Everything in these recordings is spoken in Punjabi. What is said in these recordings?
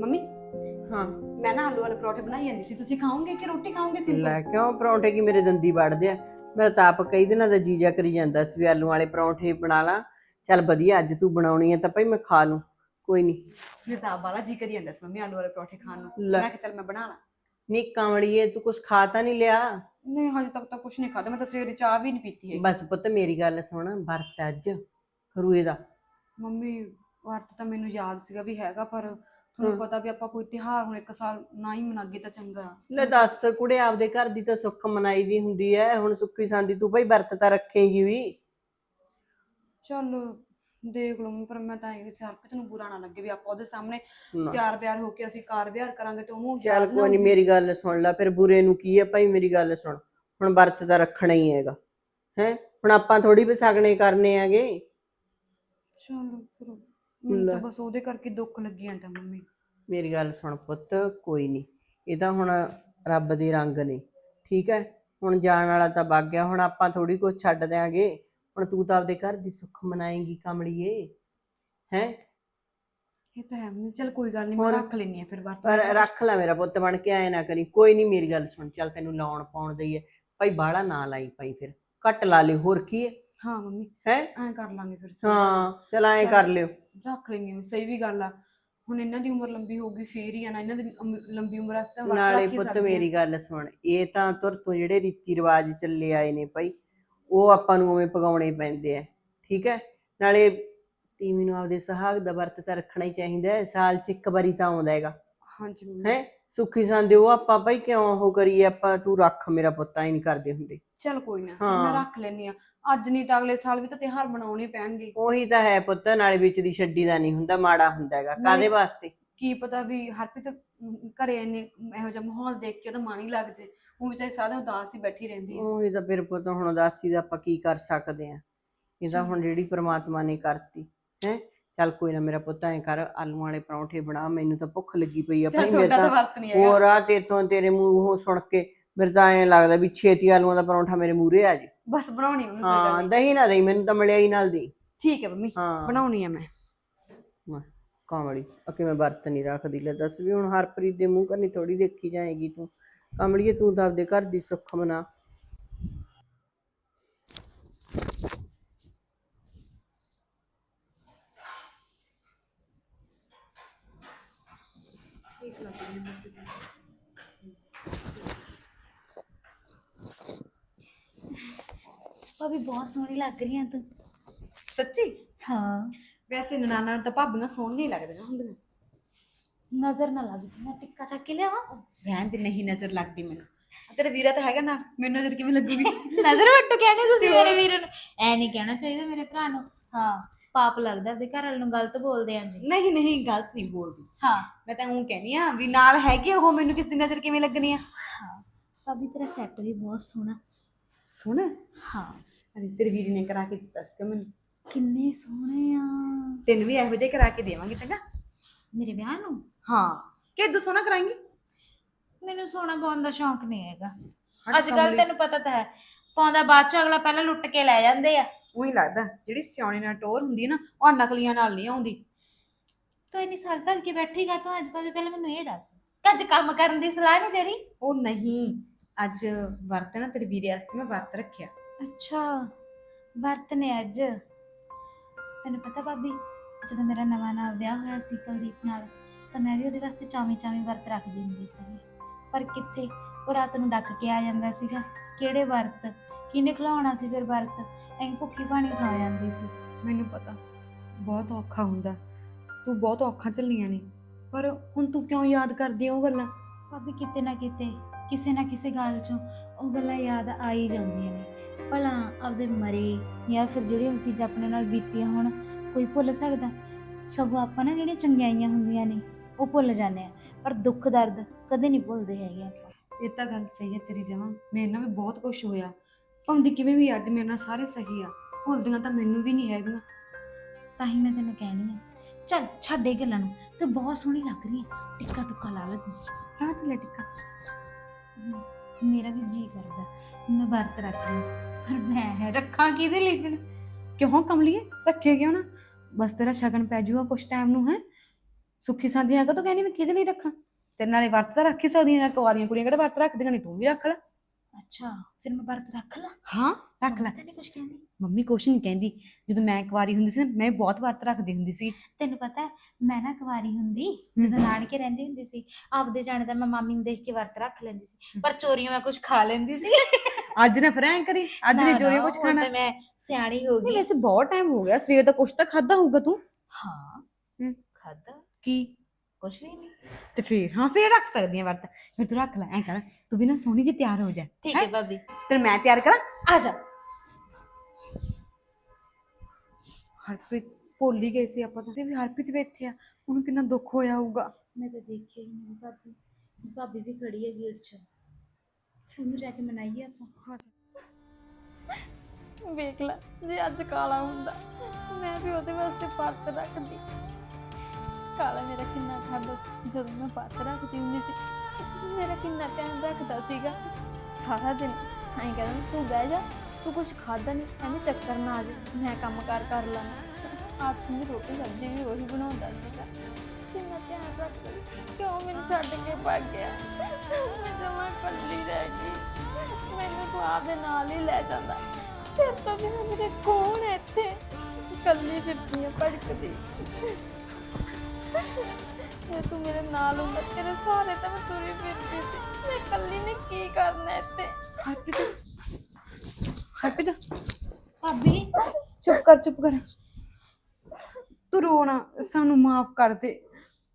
ਮੰਮੀ? ਹਾਂ। ਮੈਂ ਨਾ ਆਲੂ ਵਾਲੇ ਪਰੌਠੇ ਬਣਾਈ ਜਾਂਦੀ ਸੀ। ਤੁਸੀਂ ਖਾਓਗੇ ਕਿ ਰੋਟੀ ਖਾਓਗੇ ਸਿੰਪਲ ਲੈ ਕਿਉਂ? ਪਰੌਂਠੇ ਕੀ ਮੇਰੇ ਦੰਦੀ ਵੜਦੇ ਆ। ਮੇਰਾ ਤਾਂ ਆਪ ਕਈ ਦਿਨਾਂ ਦਾ ਜੀਜਾ ਕਰੀ ਜਾਂਦਾ ਸੀ ਵੀ ਆਲੂ ਵਾਲੇ ਪਰੌਂਠੇ ਬਣਾ ਲਾ। ਚੱਲ ਵਧੀਆ ਅੱਜ ਤੂੰ ਬਣਾਉਣੀ ਹੈ ਤਾਂ ਭਾਈ ਮੈਂ ਖਾ ਲੂੰ। ਕੋਈ ਨਹੀਂ ਫਿਰ ਤਾਂ ਆਪ ਵਾਲਾ ਜੀ ਕਰੀ ਜਾਂਦਾ ਸੀ ਮੰਮੀ ਆਲੂ ਵਾਲੇ ਪਰੌਠੇ ਖਾਣ ਨੂੰ। ਲੈ। ਮੈਂ ਕਿਹਾ ਚੱਲ ਮੈਂ ਬਣਾ ਲਾਂ। ਨੀ ਕਾਂਵੜੀਏ ਤੂੰ ਕੁਛ ਖਾ ਤਾਂ ਨਹੀਂ ਲਿਆ? ਨਹੀਂ ਹਜੇ ਤੱਕ ਤਾਂ ਕੁਝ ਨਹੀਂ ਖਾਦਾ ਮੈਂ ਤਾਂ ਸਵੇਰੇ ਚਾਹ ਵੀ ਨਹੀਂ ਪੀਤੀ ਹੈ ਬਸ ਪੁੱਤ ਮੇਰੀ ਗੱਲ ਸੁਣ। ਵਰਤ ਅੱਜ ਖਰੂਏ ਦਾ। ਮੰਮੀ ਵਰਤ ਤਾਂ ਮੈਨੂੰ ਯਾਦ ਸੀਗਾ ਵੀ ਹੈਗਾ ਪਰ ਤੁਹਾਨੂੰ। ਪਤਾ ਵੀ ਆਪਾਂ ਕੋਈ ਤਿਉਹਾਰ ਹੁਣ ਇੱਕ ਸਾਲ ਨਾ ਹੀ ਮਨਾਗੇ ਤਾਂ ਚੰਗਾ ਲੈ ਦੱਸ ਕੁੜੇ ਆਪਦੇ ਘਰ ਦੀ ਤਾਂ ਸੁੱਖ ਮਨਾਈ ਦੀ ਹੁੰਦੀ ਐ ਹੁਣ ਸੁੱਖੀ ਸੰਦੀ ਤੂੰ ਭਾਈ ਵਰਤ ਤਾਂ ਰੱਖੇਗੀ ਵੀ ਚੱਲ ਦੇਖ ਲਵਾਂ ਪਰ ਮੈਂ ਤਾਂ ਇਹ ਵੀ ਹਰਪ੍ਰੀਤ ਨੂੰ ਬੁਰਾ ਨਾ ਲੱਗੇ ਵੀ ਆਪਾਂ ਉਹਦੇ ਸਾਹਮਣੇ ਨਾ। ਪਿਆਰ ਪਿਆਰ ਹੋ ਕੇ ਅਸੀਂ ਕਾਰ ਵਿਹਾਰ ਕਰਾਂਗੇ ਤੇ ਉਹਨੂੰ ਚੱਲ ਯਾਦ ਨਾ ਕੋਈ ਨਹੀਂ। ਮੇਰੀ ਗੱਲ ਸੁਣ ਲੈ ਫਿਰ ਬੁਰੇ ਨੂੰ ਕੀ ਹੈ ਭਾਈ ਮੇਰੀ ਗੱਲ ਸੁਣ ਹੁਣ ਵਰਤ ਤਾਂ ਰੱਖਣਾ ਹੀ ਹੈਗਾ ਹੈ ਹੁਣ ਆਪਾਂ ਥੋੜੀ ਵਿਸਾਗਣੇ ਕਰਨੇ ਹੈਗੇ ਚੱਲ ਫਿਰ ਮੈਨੂੰ। ਤਾਂ ਬਸ ਉਹਦੇ ਕਰਕੇ ਦੁੱਖ ਲੱਗੀ ਜਾਂਦਾ ਮੰਮੀ। ਮੇਰੀ ਗੱਲ ਸੁਣ ਪੁੱਤ ਕੋਈ ਨਹੀਂ ਇਹ ਤਾਂ ਹੁਣ ਰੱਬ ਦੇ ਰੰਗ ਨੇ। ਠੀਕ ਹੈ ਹੁਣ ਜਾਣ ਵਾਲਾ ਤਾਂ ਵਗ ਗਿਆ। ਹੁਣ ਆਪਾਂ ਥੋੜੀ ਕੁਝ ਛੱਡ ਦਿਆਂਗੇ। ਹੁਣ ਤੂੰ ਤਾਂ ਆਪਦੇ ਘਰ ਦੀ ਸੁੱਖ ਮਨਾਏਂਗੀ ਕਮੜੀਏ ਹੈ? ਇਹ ਤਾਂ ਹੈ ਮੰਮੀ। ਚੱਲ ਕੋਈ ਗੱਲ ਨਹੀਂ ਮੈਂ? ਰੱਖ ਲੈਣੀ ਆ ਫਿਰ ਵਰਤ ਪਰ ਰੱਖ ਲੈ ਮੇਰਾ ਪੁੱਤ ਬਣ ਕੇ ਆਏ ਨਾ ਕਰੀ। ਕੋਈ ਨਹੀਂ ਮੇਰੀ ਗੱਲ ਸੁਣ। ਚੱਲ ਤੈਨੂੰ ਲਾਉਣ ਪਾਉਣ ਦਈ ਹੈ ਭਾਈ ਬਾਹਲਾ ਨਾ ਲਾਈ ਭਾਈ ਫਿਰ। ਘੱਟ ਲਾ ਲਈ ਹੋਰ ਕੀ ਹੈ ਹਾਂ ਮੰਮੀ। ਹੈ? ਐਂ ਕਰ ਲਾਂਗੇ ਫਿਰ। ਹਾਂ ਚਲ ਐਂ। ਕਰ ਲਿਓ। ਰੱਖ ਲੈਣੀ ਆ ਸਹੀ ਵੀ ਗੱਲ ਆ। ਹੁਣ ਇਹਨਾਂ ਦੀ ਉਮਰ ਲੰਬੀ ਹੋਊਗੀ ਫੇਰ ਹੀ ਆ ਨਾ ਇਹਨਾਂ ਦੀ ਅਮ- ਲੰਬੀ ਉਮਰ ਵਾਸਤੇ ਵਰਤ ਨਾਲੇ ਰੱਖ ਹੀ ਪੁੱਤ ਸਕਦੇ ਆ। ਮੇਰੀ ਗੱਲ ਸੁਣ ਇਹ ਤਾਂ ਤੁਰ ਤੋਂ ਜਿਹੜੇ ਰੀਤੀ ਰਿਵਾਜ ਚੱਲੇ ਆਏ ਨੇ ਭਾਈ ਉਹ ਆਪਾਂ ਨੂੰ ਉਵੇਂ ਪਗਾਉਣੇ ਪੈਂਦੇ ਆ ਠੀਕ ਹੈ? ਨਾਲੇ ਤੀਵੀਂ ਨੂੰ ਆਪਦੇ ਸੁਹਾਗ ਦਾ ਵਰਤ ਤਾਂ ਰੱਖਣਾ ਹੀ ਚਾਹੀਦਾ ਹੈ ਸਾਲ ਚ ਇੱਕ ਵਾਰੀ ਤਾਂ ਆਉਂਦਾ ਹੈਗਾ। ਹਾਂਜੀ ਮੰਮੀ। ਹੈ? ਸੁੱਖੀ ਸੰਦੇ ਉਹ ਆਪਾਂ ਭਾਈ ਕਿਉਂ ਉਹ ਕਰੀਏ ਆਪਾਂ ਤੂੰ ਰੱਖ ਮੇਰਾ ਪੁੱਤ ਐ ਨਹੀਂ ਕਰਦੇ ਹੁੰਦੇ। ਚੱਲ ਕੋਈ ਨਾ ਹਾਂ। ਮੈਂ ਰੱਖ ਲੈਣੀ ਆ ਅੱਜ ਨਹੀਂ ਤਾਂ ਅਗਲੇ ਸਾਲ ਵੀ ਤਾਂ ਤਿਉਹਾਰ ਮਨਾਉਣੇ ਪੈਣਗੇ। ਉਹੀ ਤਾਂ ਹੈ ਪੁੱਤ ਨਾਲੇ ਵਿੱਚ ਦੀ ਛੱਡੀ ਦਾ ਨਹੀਂ ਹੁੰਦਾ ਮਾੜਾ ਹੁੰਦਾ ਹੈਗਾ ਕਾਦੇ ਵਾਸਤੇ? ਕੀ ਪਤਾ ਵੀ ਹਰਪ੍ਰੀਤ ਘਰੇ ਇੰਨੇ ਇਹੋ ਜਿਹਾ ਮਾਹੌਲ ਦੇਖ ਕੇ ਉਹਦਾ ਮਨ ਹੀ ਲੱਗ ਜੇ ਉਹ ਵਿਚਾਰੀ ਸਾਦਾ ਉਦਾਸ ਹੀ ਬੈਠੀ ਰਹਿੰਦੀ ਹੈ। ਉਹੀ ਤਾਂ ਫਿਰ ਪੁੱਤ ਹੁਣ ਉਦਾਸੀ ਦਾ ਆਪਾਂ ਕੀ ਕਰ ਸਕਦੇ ਆ ਇਹ ਤਾਂ ਚਲੋ। ਹੁਣ ਜਿਹੜੀ ਪ੍ਰਮਾਤਮਾ ਨੇ ਕਰਤੀ ਹੈ? ਚੱਲ ਕੋਈ ਨਾ ਮੇਰਾ ਪੁੱਤ ਐ ਕਰ ਆਲੂਆਂ ਵਾਲੇ ਪਰੌਂਠੇ ਬਣਾ ਮੈਨੂੰ ਤਾਂ ਭੁੱਖ ਲੱਗੀ ਪਈ ਆ ਭਾਈ ਮੇਰੇ ਤੁਹਾਡਾ ਤਾਂ ਤਾਂ ਵਰਤ ਨਹੀਂ ਹੈਗਾ। ਹੋਰ ਆ ਤੇ ਤੋਂ ਤੇਰੇ ਮੂੰਹੋਂ ਸੁਣ ਕੇ ਮੇਰੇ ਤਾਂ ਐਂ ਲੱਗਦਾ ਵੀ ਛੇਤੀ ਆਲੂਆਂ ਦਾ ਪਰੌਂਠਾ ਮੇਰੇ ਮੂਹਰੇ ਆ ਜੇ। ਬਸ ਬਣਾਉਣੀ ਮੰਮੀ ਕੋਈ ਗੱਲ ਹਾਂ। ਦਹੀਂ ਨਾ ਦਹੀਂ ਮੈਨੂੰ ਤਾਂ ਮਲਿਆਈ ਨਾਲ ਦੀ। ਠੀਕ ਹੈ ਮੰਮੀ ਹਾਂ। ਬਣਾਉਣੀ ਆ ਮੈਂ। ਕਾਮੜੀ ਅਕੇ ਮੈਂ ਵਰਤ ਨਹੀਂ ਰੱਖਦੀ ਲੈ ਦੱਸ ਵੀ ਹੁਣ ਹਰਪ੍ਰੀਤ ਦੇ ਮੂੰਹ ਕਰਨੀ ਥੋੜੀ ਦੇਖੀ ਜਾਏਗੀ ਤੂੰ। ਕਾਮੜੀਏ ਤੂੰ ਤਾਂ ਆਪਦੇ ਘਰ ਦੀ ਸੁੱਖ ਮਨਾ। ਭਾਬੀ ਬਹੁਤ ਸੋਹਣੀ ਲੱਗ ਰਹੀ ਆ ਤੂੰ। ਸੱਚੀ? ਹਾਂ। ਵੈਸੇ ਨਨਾਣਾ ਤਾਂ ਭਾਬੀਆਂ ਸੋਹਣੀਆਂ ਹੀ ਲੱਗਦੀਆਂ ਹੁੰਦੀਆਂ। ਨਜ਼ਰ ਨਾ ਲੱਗ ਜੀ ਮੈਂ ਟਿੱਕਾ ਚੱਕ ਕੇ ਲਿਆਵਾਂ। ਰਹਿਣ ਤੇ ਨਹੀਂ ਨਜ਼ਰ ਲੱਗਦੀ ਮੈਨੂੰ। ਆ ਤੇਰਾ ਵੀਰਾ ਤਾਂ ਹੈਗਾ ਨਾ ਮੈਨੂੰ ਨਜ਼ਰ ਕਿਵੇਂ ਲੱਗੂਗੀ? ਨਜ਼ਰ ਵੱਟੂ ਕਹਿੰਦੇ ਤੁਸੀਂ ਮੇਰੇ ਵੀਰ ਨੂੰ। ਐ ਨਹੀਂ ਕਹਿਣਾ ਚਾਹੀਦਾ ਮੇਰੇ ਭਰਾ ਨੂੰ। ਹਾਂ ਪਾਪ ਲੱਗਦਾ ਆਪਦੇ ਘਰ ਵਾਲੇ ਨੂੰ ਗਲਤ ਬੋਲਦੇ ਆਂ ਜੀ। ਨਹੀਂ ਨਹੀਂ ਗਲਤ ਨਹੀਂ ਬੋਲਦੀ। ਹਾਂ। ਮੈਂ ਤਾਂ ਉਹ ਕਹਿੰਦੀ ਆ ਵੀ ਨਾਲ ਹੈਗੇ ਉਹ ਮੈਨੂੰ ਕਿਸ ਦੀ ਨਜ਼ਰ ਕਿਵੇਂ ਲੱਗਣੀ ਆ? ਹਾਂ ਭਾਬੀ ਤੇਰਾ ਸੈੱਟ ਵੀ ਬਹੁਤ ਸੋਹਣਾ। ਸੁਣ ਹਾਂ? ਅਰੇ ਤੇਰੇ ਵੀਰੇ ਨੇ ਕਰਾ ਕੇ ਦਿੱਤਾ ਸੀ ਮੈਨੂੰ। ਕਿੰਨੇ ਸੋਹਣੇ ਆ। ਤੈਨੂੰ ਵੀ ਇਹੋ ਜਿਹਾ ਕਰਾ ਕੇ ਦੇਵਾਂਗੇ ਚੰਗਾ? ਮੇਰੇ ਵਿਆਹ ਨੂੰ? ਹਾਂ। ਕਿਦੋਂ ਸੋਹਣਾ ਕਰਾਂਗੇ ਮੈਨੂੰ ਸੋਹਣਾ ਪਾਉਣ ਦਾ ਸ਼ੌਂਕ ਨਹੀਂ ਹੈਗਾ। ਅੱਜ ਕੱਲ। ਤੈਨੂੰ ਪਤਾ ਤਾਂ ਹੈ ਪਾਉਂਦਾ ਬਾਅਦ ਚ ਅਗਲਾ ਪਹਿਲਾਂ ਲੁੱਟ ਕੇ ਲੈ ਜਾਂਦੇ ਆ। ਉਹੀ ਲੱਗਦਾ ਜਿਹੜੀ ਸਿਆਣੇ ਨਾਲ ਟੋਰ ਹੁੰਦੀ ਹੈ ਨਾ ਉਹ ਨਕਲੀਆਂ ਨਾਲ ਨਹੀਂ ਆਉਂਦੀ। ਤੂੰ ਇੰਨੀ ਸੱਜ ਧੱਜ ਕੇ ਬੈਠੀਗਾ ਤੂੰ ਅੱਜ ਭਾਬੀ ਪਹਿਲਾਂ ਮੈਨੂੰ ਇਹ ਦੱਸ ਕਿ ਅੱਜ ਕੰਮ ਕਰਨ ਦੀ ਸਲਾਹ ਨਹੀਂ ਤੇਰੀ ਉਹ ਨਹੀਂ। ਅੱਜ ਵਰਤ ਨਾ ਤੇਰੇ ਵੀਰੇ ਵਾਸਤੇ ਮੈਂ ਵਰਤ ਰੱਖਿਆ। ਅੱਛਾ ਵਰਤ ਨੇ ਅੱਜ? ਤੈਨੂੰ ਪਤਾ ਭਾਬੀ ਜਦੋਂ ਮੇਰਾ ਨਵਾਂ ਨਵਾਂ ਵਿਆਹ ਹੋਇਆ ਸੀ ਕੁਲਦੀਪ ਨਾਲ ਤਾਂ ਮੈਂ ਵੀ ਉਹਦੇ ਵਾਸਤੇ ਚਾਵੀਂ ਚਾਵੀਂ ਵਰਤ ਰੱਖਦੀ ਹੁੰਦੀ ਸੀ ਪਰ ਕਿੱਥੇ ਉਹ ਰਾਤ ਨੂੰ ਡੱਕ ਕੇ ਆ ਜਾਂਦਾ ਸੀਗਾ। ਕਿਹੜੇ ਵਰਤ? ਕਿਹਨੇ ਖਿਲਾਉਣਾ ਸੀ ਫਿਰ ਵਰਤ? ਐਂ ਭੁੱਖੀ ਪਾਣੀ ਸੌ ਜਾਂਦੀ ਸੀ। ਮੈਨੂੰ ਪਤਾ ਬਹੁਤ ਔਖਾ ਹੁੰਦਾ। ਤੂੰ ਬਹੁਤ ਔਖਾ ਚੱਲੀਆਂ ਨੇ। ਪਰ ਹੁਣ ਤੂੰ ਕਿਉਂ ਯਾਦ ਕਰਦੀ ਆ ਉਹ ਗੱਲਾਂ? ਭਾਬੀ ਕਿਤੇ ਨਾ ਕਿਤੇ ਕਿਸੇ ਨਾ ਕਿਸੇ ਗੱਲ 'ਚੋਂ ਉਹ ਗੱਲਾਂ ਯਾਦ ਆ ਹੀ ਜਾਂਦੀਆਂ ਨੇ। ਭਲਾ ਆਪਦੇ ਮਰੇ ਜਾਂ ਫਿਰ ਜਿਹੜੀਆਂ ਚੀਜ਼ਾਂ ਆਪਣੇ ਨਾਲ ਬੀਤੀਆਂ ਹੋਣ ਕੋਈ ਭੁੱਲ ਸਕਦਾ? ਸਗੋਂ ਆਪਾਂ ਨਾ ਜਿਹੜੀਆਂ ਚੰਗਿਆਈਆਂ ਹੁੰਦੀਆਂ ਨੇ ਉਹ ਭੁੱਲ ਜਾਂਦੇ ਆ ਪਰ ਦੁੱਖ ਦਰਦ ਕਦੇ ਨਹੀਂ ਭੁੱਲਦੇ ਹੈਗੇ ਆਪਾਂ। ਇਹ ਤਾਂ ਗੱਲ ਸਹੀ ਹੈ ਤੇਰੀ ਜਮਾਂ। ਮੇਰੇ ਨਾਲ ਵੀ ਬਹੁਤ ਕੁਝ ਹੋਇਆ। ਭਾਵੇਂ ਕਿਵੇਂ ਵੀ ਅੱਜ ਮੇਰੇ ਨਾਲ ਸਾਰੇ ਸਹੀ ਆ। ਭੁੱਲਦੀਆਂ ਤਾਂ ਮੈਨੂੰ ਵੀ ਨਹੀਂ ਹੈਗੀਆਂ। ਤਾਂ ਹੀ ਮੈਂ ਤੈਨੂੰ ਕਹਿਣੀ ਆ। ਚੱਲ ਛੱਡ ਗੱਲਾਂ ਨੂੰ। ਤੂੰ ਬਹੁਤ ਸੋਹਣੀ ਲੱਗ ਰਹੀ ਹੈ। ਟਿੱਕਾ ਟੁੱਕਾ ਲਾ ਲੈ ਤੂੰ ਰਾਤ ਲੈ ਟਿੱਕਾ। ਮੇਰਾ ਵੀ ਜੀ ਕਰਦਾ, ਮੈਂ ਵਰਤ ਰੱਖਾਂ ਪਰ ਮੈਂ ਰੱਖਾਂ ਕਿਹਦੇ ਲਈ ਫਿਰ? ਕਿਉਂ ਕਮਲੀਏ? ਰੱਖੇ ਕਿਉਂ ਨਾ? ਬਸ ਤੇਰਾ ਸ਼ਗਨ ਪੈ ਜਾਊਗਾ ਕੁਛ ਟਾਈਮ ਨੂੰ, ਹੈ? ਸੁੱਖੀ ਸਾਂਦੀ ਆ ਤੂੰ ਕਹਿੰਦੀ ਮੈਂ ਕਿਹਦੇ ਲਈ ਰੱਖਾਂ? ਤੇ ਨਾਲੇ ਵਰਤ ਤਾਂ ਰੱਖ ਹੀ ਸਕਦੀਆਂ ਨਾਲ ਕੁਆਰੀਆਂ ਕੁੜੀਆਂ ਕਿਹੜਾ ਵਰਤ ਰੱਖਦੀਆਂ ਨਹੀਂ ਤੂੰ ਵੀ ਰੱਖ ਲੈ। ਅੱਛਾ ਫਿਰ ਮੈਂ ਵਰਤ ਰੱਖ ਲਾਂ? ਹਾਂ ਰੱਖ ਲੈ। ਤੈਨੂੰ ਕੁਝ ਕਹਿੰਦੀ। ਮੰਮੀ ਕੁਛ ਨਹੀਂ ਕਹਿੰਦੀ। ਜਦੋਂ ਮੈਂ ਕੁਆਰੀ ਹੁੰਦੀ ਸੀ ਨਾ ਮੈਂ ਬਹੁਤ ਵਰਤ ਰੱਖਦੀ ਹੁੰਦੀ ਸੀ। ਤੈਨੂੰ ਪਤਾ ਹੈ, ਮੈਂ ਨਾ ਕੁਵਾਰੀ ਹੁੰਦੀ ਜਦੋਂ ਨਾਨਕੇ ਰਹਿੰਦੀ ਹੁੰਦੀ ਸੀ ਆਪਦੇ ਜਾਣੇ ਦਾ ਮੈਂ ਮਾਮੀ ਨੂੰ ਦੇਖ ਕੇ ਵਰਤ ਰੱਖ ਲੈਂਦੀ ਸੀ। ਪਰ ਚੋਰੀਆਂ ਮੈਂ ਕੁਝ ਖਾ ਲੈਂਦੀ ਸੀ। ਅੱਜ ਨਾ ਫਿਰ ਐਂ ਕਰੀ ਅੱਜ ਨਾ, ਕੁਛ ਹੁਣ ਖਾਣਾ। ਤਾਂ ਮੈਂ ਸਿਆਣੀ ਹੋ ਨਹੀਂ ਗਈ। ਵੈਸੇ ਬਹੁਤ ਟਾਈਮ ਹੋ ਗਿਆ ਸਵੇਰ ਦਾ ਕੁਛ ਤਾਂ ਖਾਦਾ ਹੋਊਗਾ ਤੂੰ। ਹਾਂ ਹਮ। ਖਾਦਾ ਕੀ? ਕੁਝ ਵੀ ਨਹੀਂ ਤੇ ਫੇਰ ਹਾਂ ਫੇਰ ਰੱਖ ਸਕਦੀ ਆ ਵਰਤ। ਫਿਰ ਤੂੰ ਰੱਖ ਲੈ ਐਂ ਕਰ। ਤੂੰ ਵੀ ਨਾ ਸੋਹਣੀ ਜਿਹੀ ਤਿਆਰ ਹੋ ਜਾ। ਠੀਕ ਹੈਂ? ਹੈ ਭਾਬੀ। ਫਿਰ ਮੈਂ ਤਿਆਰ ਕਰਾਂ। ਆ ਜਾ। ਹਰਪ੍ਰੀਤ ਭੁੱਲ ਹੀ ਗਏ ਸੀ ਆਪਾਂ ਤਾਂ। ਤੇ ਵੀ ਹਰਪ੍ਰੀਤ ਵੀ ਇੱਥੇ ਆ। ਉਹਨੂੰ ਕਿੰਨਾ ਦੁੱਖ ਹੋਇਆ ਹੋਊਗਾ। ਮੈਂ ਤਾਂ ਦੇਖਿਆ ਹੀ ਨਹੀਂ ਭਾਬੀ। ਭਾਬੀ ਵੀ ਖੜੀ ਹੈ ਗੇਟ 'ਚ। ਉਹਨੂੰ ਜਾ ਕੇ ਮਨਾਈਏ ਆਪਾਂ। ਵੇਖ ਲੈ ਜੇ ਅੱਜ ਕਾਲਾ ਹੁੰਦਾ ਮੈਂ ਵੀ ਉਹਦੇ ਵਾਸਤੇ ਵਰਤ ਰੱਖਦੀ। ਕਾਲਾ ਮੇਰਾ ਕਿੰਨਾ ਖਾਂਦਾ ਜਦੋਂ ਮੈਂ ਵਰਤ ਰੱਖਦੀ ਹੁੰਦੀ ਸੀ, ਮੇਰਾ ਕਿੰਨਾ ਧਿਆਨ ਰੱਖਦਾ ਸੀਗਾ। ਸਾਰਾ ਦਿਨ ਐਂ ਕਹਿੰਦਾ, ਤੂੰ ਬਹਿ ਜਾ, ਤੂੰ ਕੁਝ ਖਾਦਾ ਨਹੀਂ ਐਵੇਂ ਚੱਕਰ ਨਾ ਆ ਜਾ, ਮੈਂ ਕੰਮ ਕਾਰ ਕਰ ਲਾਂਗਾ। ਆਪ ਨੂੰ ਰੋਟੀ ਸਬਜ਼ੀ ਵੀ ਉਹੀ ਬਣਾਉਂਦਾ ਸੀਗਾ। ਕਿੰਨਾ ਧਿਆਨ ਰੱਖਦਾ ਕਿਉਂ ਮੈਨੂੰ ਛੱਡ ਕੇ ਭੱਜ ਗਿਆ? ਮੈਂ ਜਮਾ ਕੱਲੀ ਰਹਿ ਗਈ। ਮੈਨੂੰ ਤੂੰ ਆਪਦੇ ਨਾਲ ਹੀ ਲੈ ਜਾਂਦਾ। ਫਿਰ ਤੋਂ ਬਿਨਾਂ ਮੇਰੇ ਕੌਣ ਹੈ ਇੱਥੇ। ਕੱਲੀ ਫਿਰਦੀ ਆ ਭੜਕਦੀ। ਜੇ ਤੂੰ ਮੇਰੇ ਨਾਲ ਹੁੰਦਾ ਤੇਰੇ ਸਾਰੇ ਤਾਂ ਮੈਂ ਤੁਰੀ ਫਿਰਦੀ ਸੀ। ਮੈਂ ਕੱਲੀ ਨੇ ਕੀ ਕਰਨਾ ਇੱਥੇ? ਹਰਪ੍ਰੀਤ ਹਰਪ੍ਰੀਤ ਭਾਬੀ। ਚੁੱਪ ਕਰ ਚੁੱਪ ਕਰ। ਤੂੰ ਰੋਣਾ ਸਾਨੂੰ ਮਾਫ ਕਰ ਦੇ।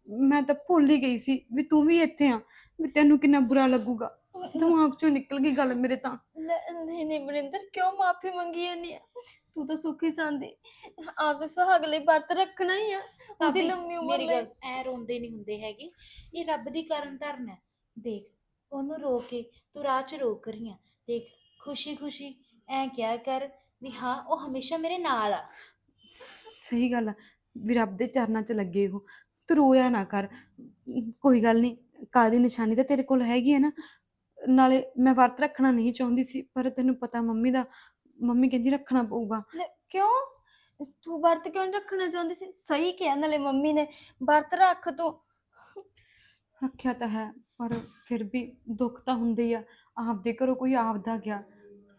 ਮੈਂ ਤਾਂ ਭੁੱਲ ਹੀ ਗਈ ਸੀ ਵੀ ਤੂੰ ਵੀ ਇੱਥੇ ਆ ਵੀ ਤੈਨੂੰ ਕਿੰਨਾ ਬੁਰਾ ਲੱਗੂਗਾ। ਦਿਮਾਗ ਚੋਂ ਨਿਕਲ ਗਈ ਗੱਲ ਮੇਰੇ ਤਾਂ। ਨਹੀਂ ਨਹੀਂ ਮਨਿੰਦਰ ਕਿਉਂ ਮਾਫੀ ਮੰਗੀ ਜਾਂਦੀ ਆ? ਤੂੰ ਤਾਂ ਸੁਖੀ ਸੰਦੀ। ਆਪਦੇ ਸੁਹਾਗ ਲਈ ਵਰਤ ਰੱਖਣਾ ਹੀ ਆ। ਉਹਦੀ ਭਾਬੀ, ਲੰਮੀ ਉਮਰ ਮੇਰੀ ਲਈ। ਗੱਲ ਐ ਰੋਂਦੇ ਨਹੀਂ ਹੁੰਦੇ ਹੈਗੇ। ਇਹ ਰੱਬ ਦੀ ਕਰਨ ਧਰਨ ਹੈ। ਦੇਖ ਉਹਨੂੰ ਰੋ ਕੇ ਤੂੰ ਰਾਹ 'ਚ ਰੋਕ ਰਹੀ ਆ। ਦੇਖ ਖੁਸ਼ੀ ਖੁਸ਼ੀ ਐ ਕਿਹਾ ਕਰ ਵੀ ਹਾਂ ਉਹ ਹਮੇਸ਼ਾ ਮੇਰੇ ਨਾਲ ਆ। ਸਹੀ ਗੱਲ ਆ। ਵੀ ਰੱਬ ਦੇ ਚਰਨਾਂ 'ਚ ਲੱਗੇ ਉਹ। ਤੂੰ ਰੋਇਆ ਨਾ ਕਰ। ਕੋਈ ਗੱਲ ਨਹੀਂ ਕਾਲ ਦੀ ਨਿਸ਼ਾਨੀ ਤਾਂ ਤੇਰੇ ਕੋਲ ਹੈਗੀ ਹੈ ਨਾ। ਨਾਲੇ ਮੈਂ ਵਰਤ ਰੱਖਣਾ ਨਹੀਂ ਚਾਹੁੰਦੀ ਸੀ ਪਰ ਤੈਨੂੰ ਪਤਾ ਮੰਮੀ ਦਾ ਮੰਮੀ ਕਹਿੰਦੀ ਰੱਖਣਾ ਪਊਗਾ। ਲੈ, ਕਿਉਂ? ਤੂੰ ਵਰਤ ਕਿਉਂ ਨੀ ਰੱਖਣਾ ਚਾਹੁੰਦੀ ਸੀ? ਸਹੀ ਕਿਹਾ ਨਾਲੇ ਮੰਮੀ ਨੇ ਵਰਤ ਰੱਖ ਤੂੰ। ਰੱਖਿਆ ਤਾਂ ਹੈ ਪਰ ਫਿਰ ਵੀ ਦੁੱਖ ਤਾਂ ਹੁੰਦੇ ਹੀ ਆ। ਆਪਦੇ ਘਰੋਂ ਕੋਈ ਆਪਦਾ ਗਿਆ।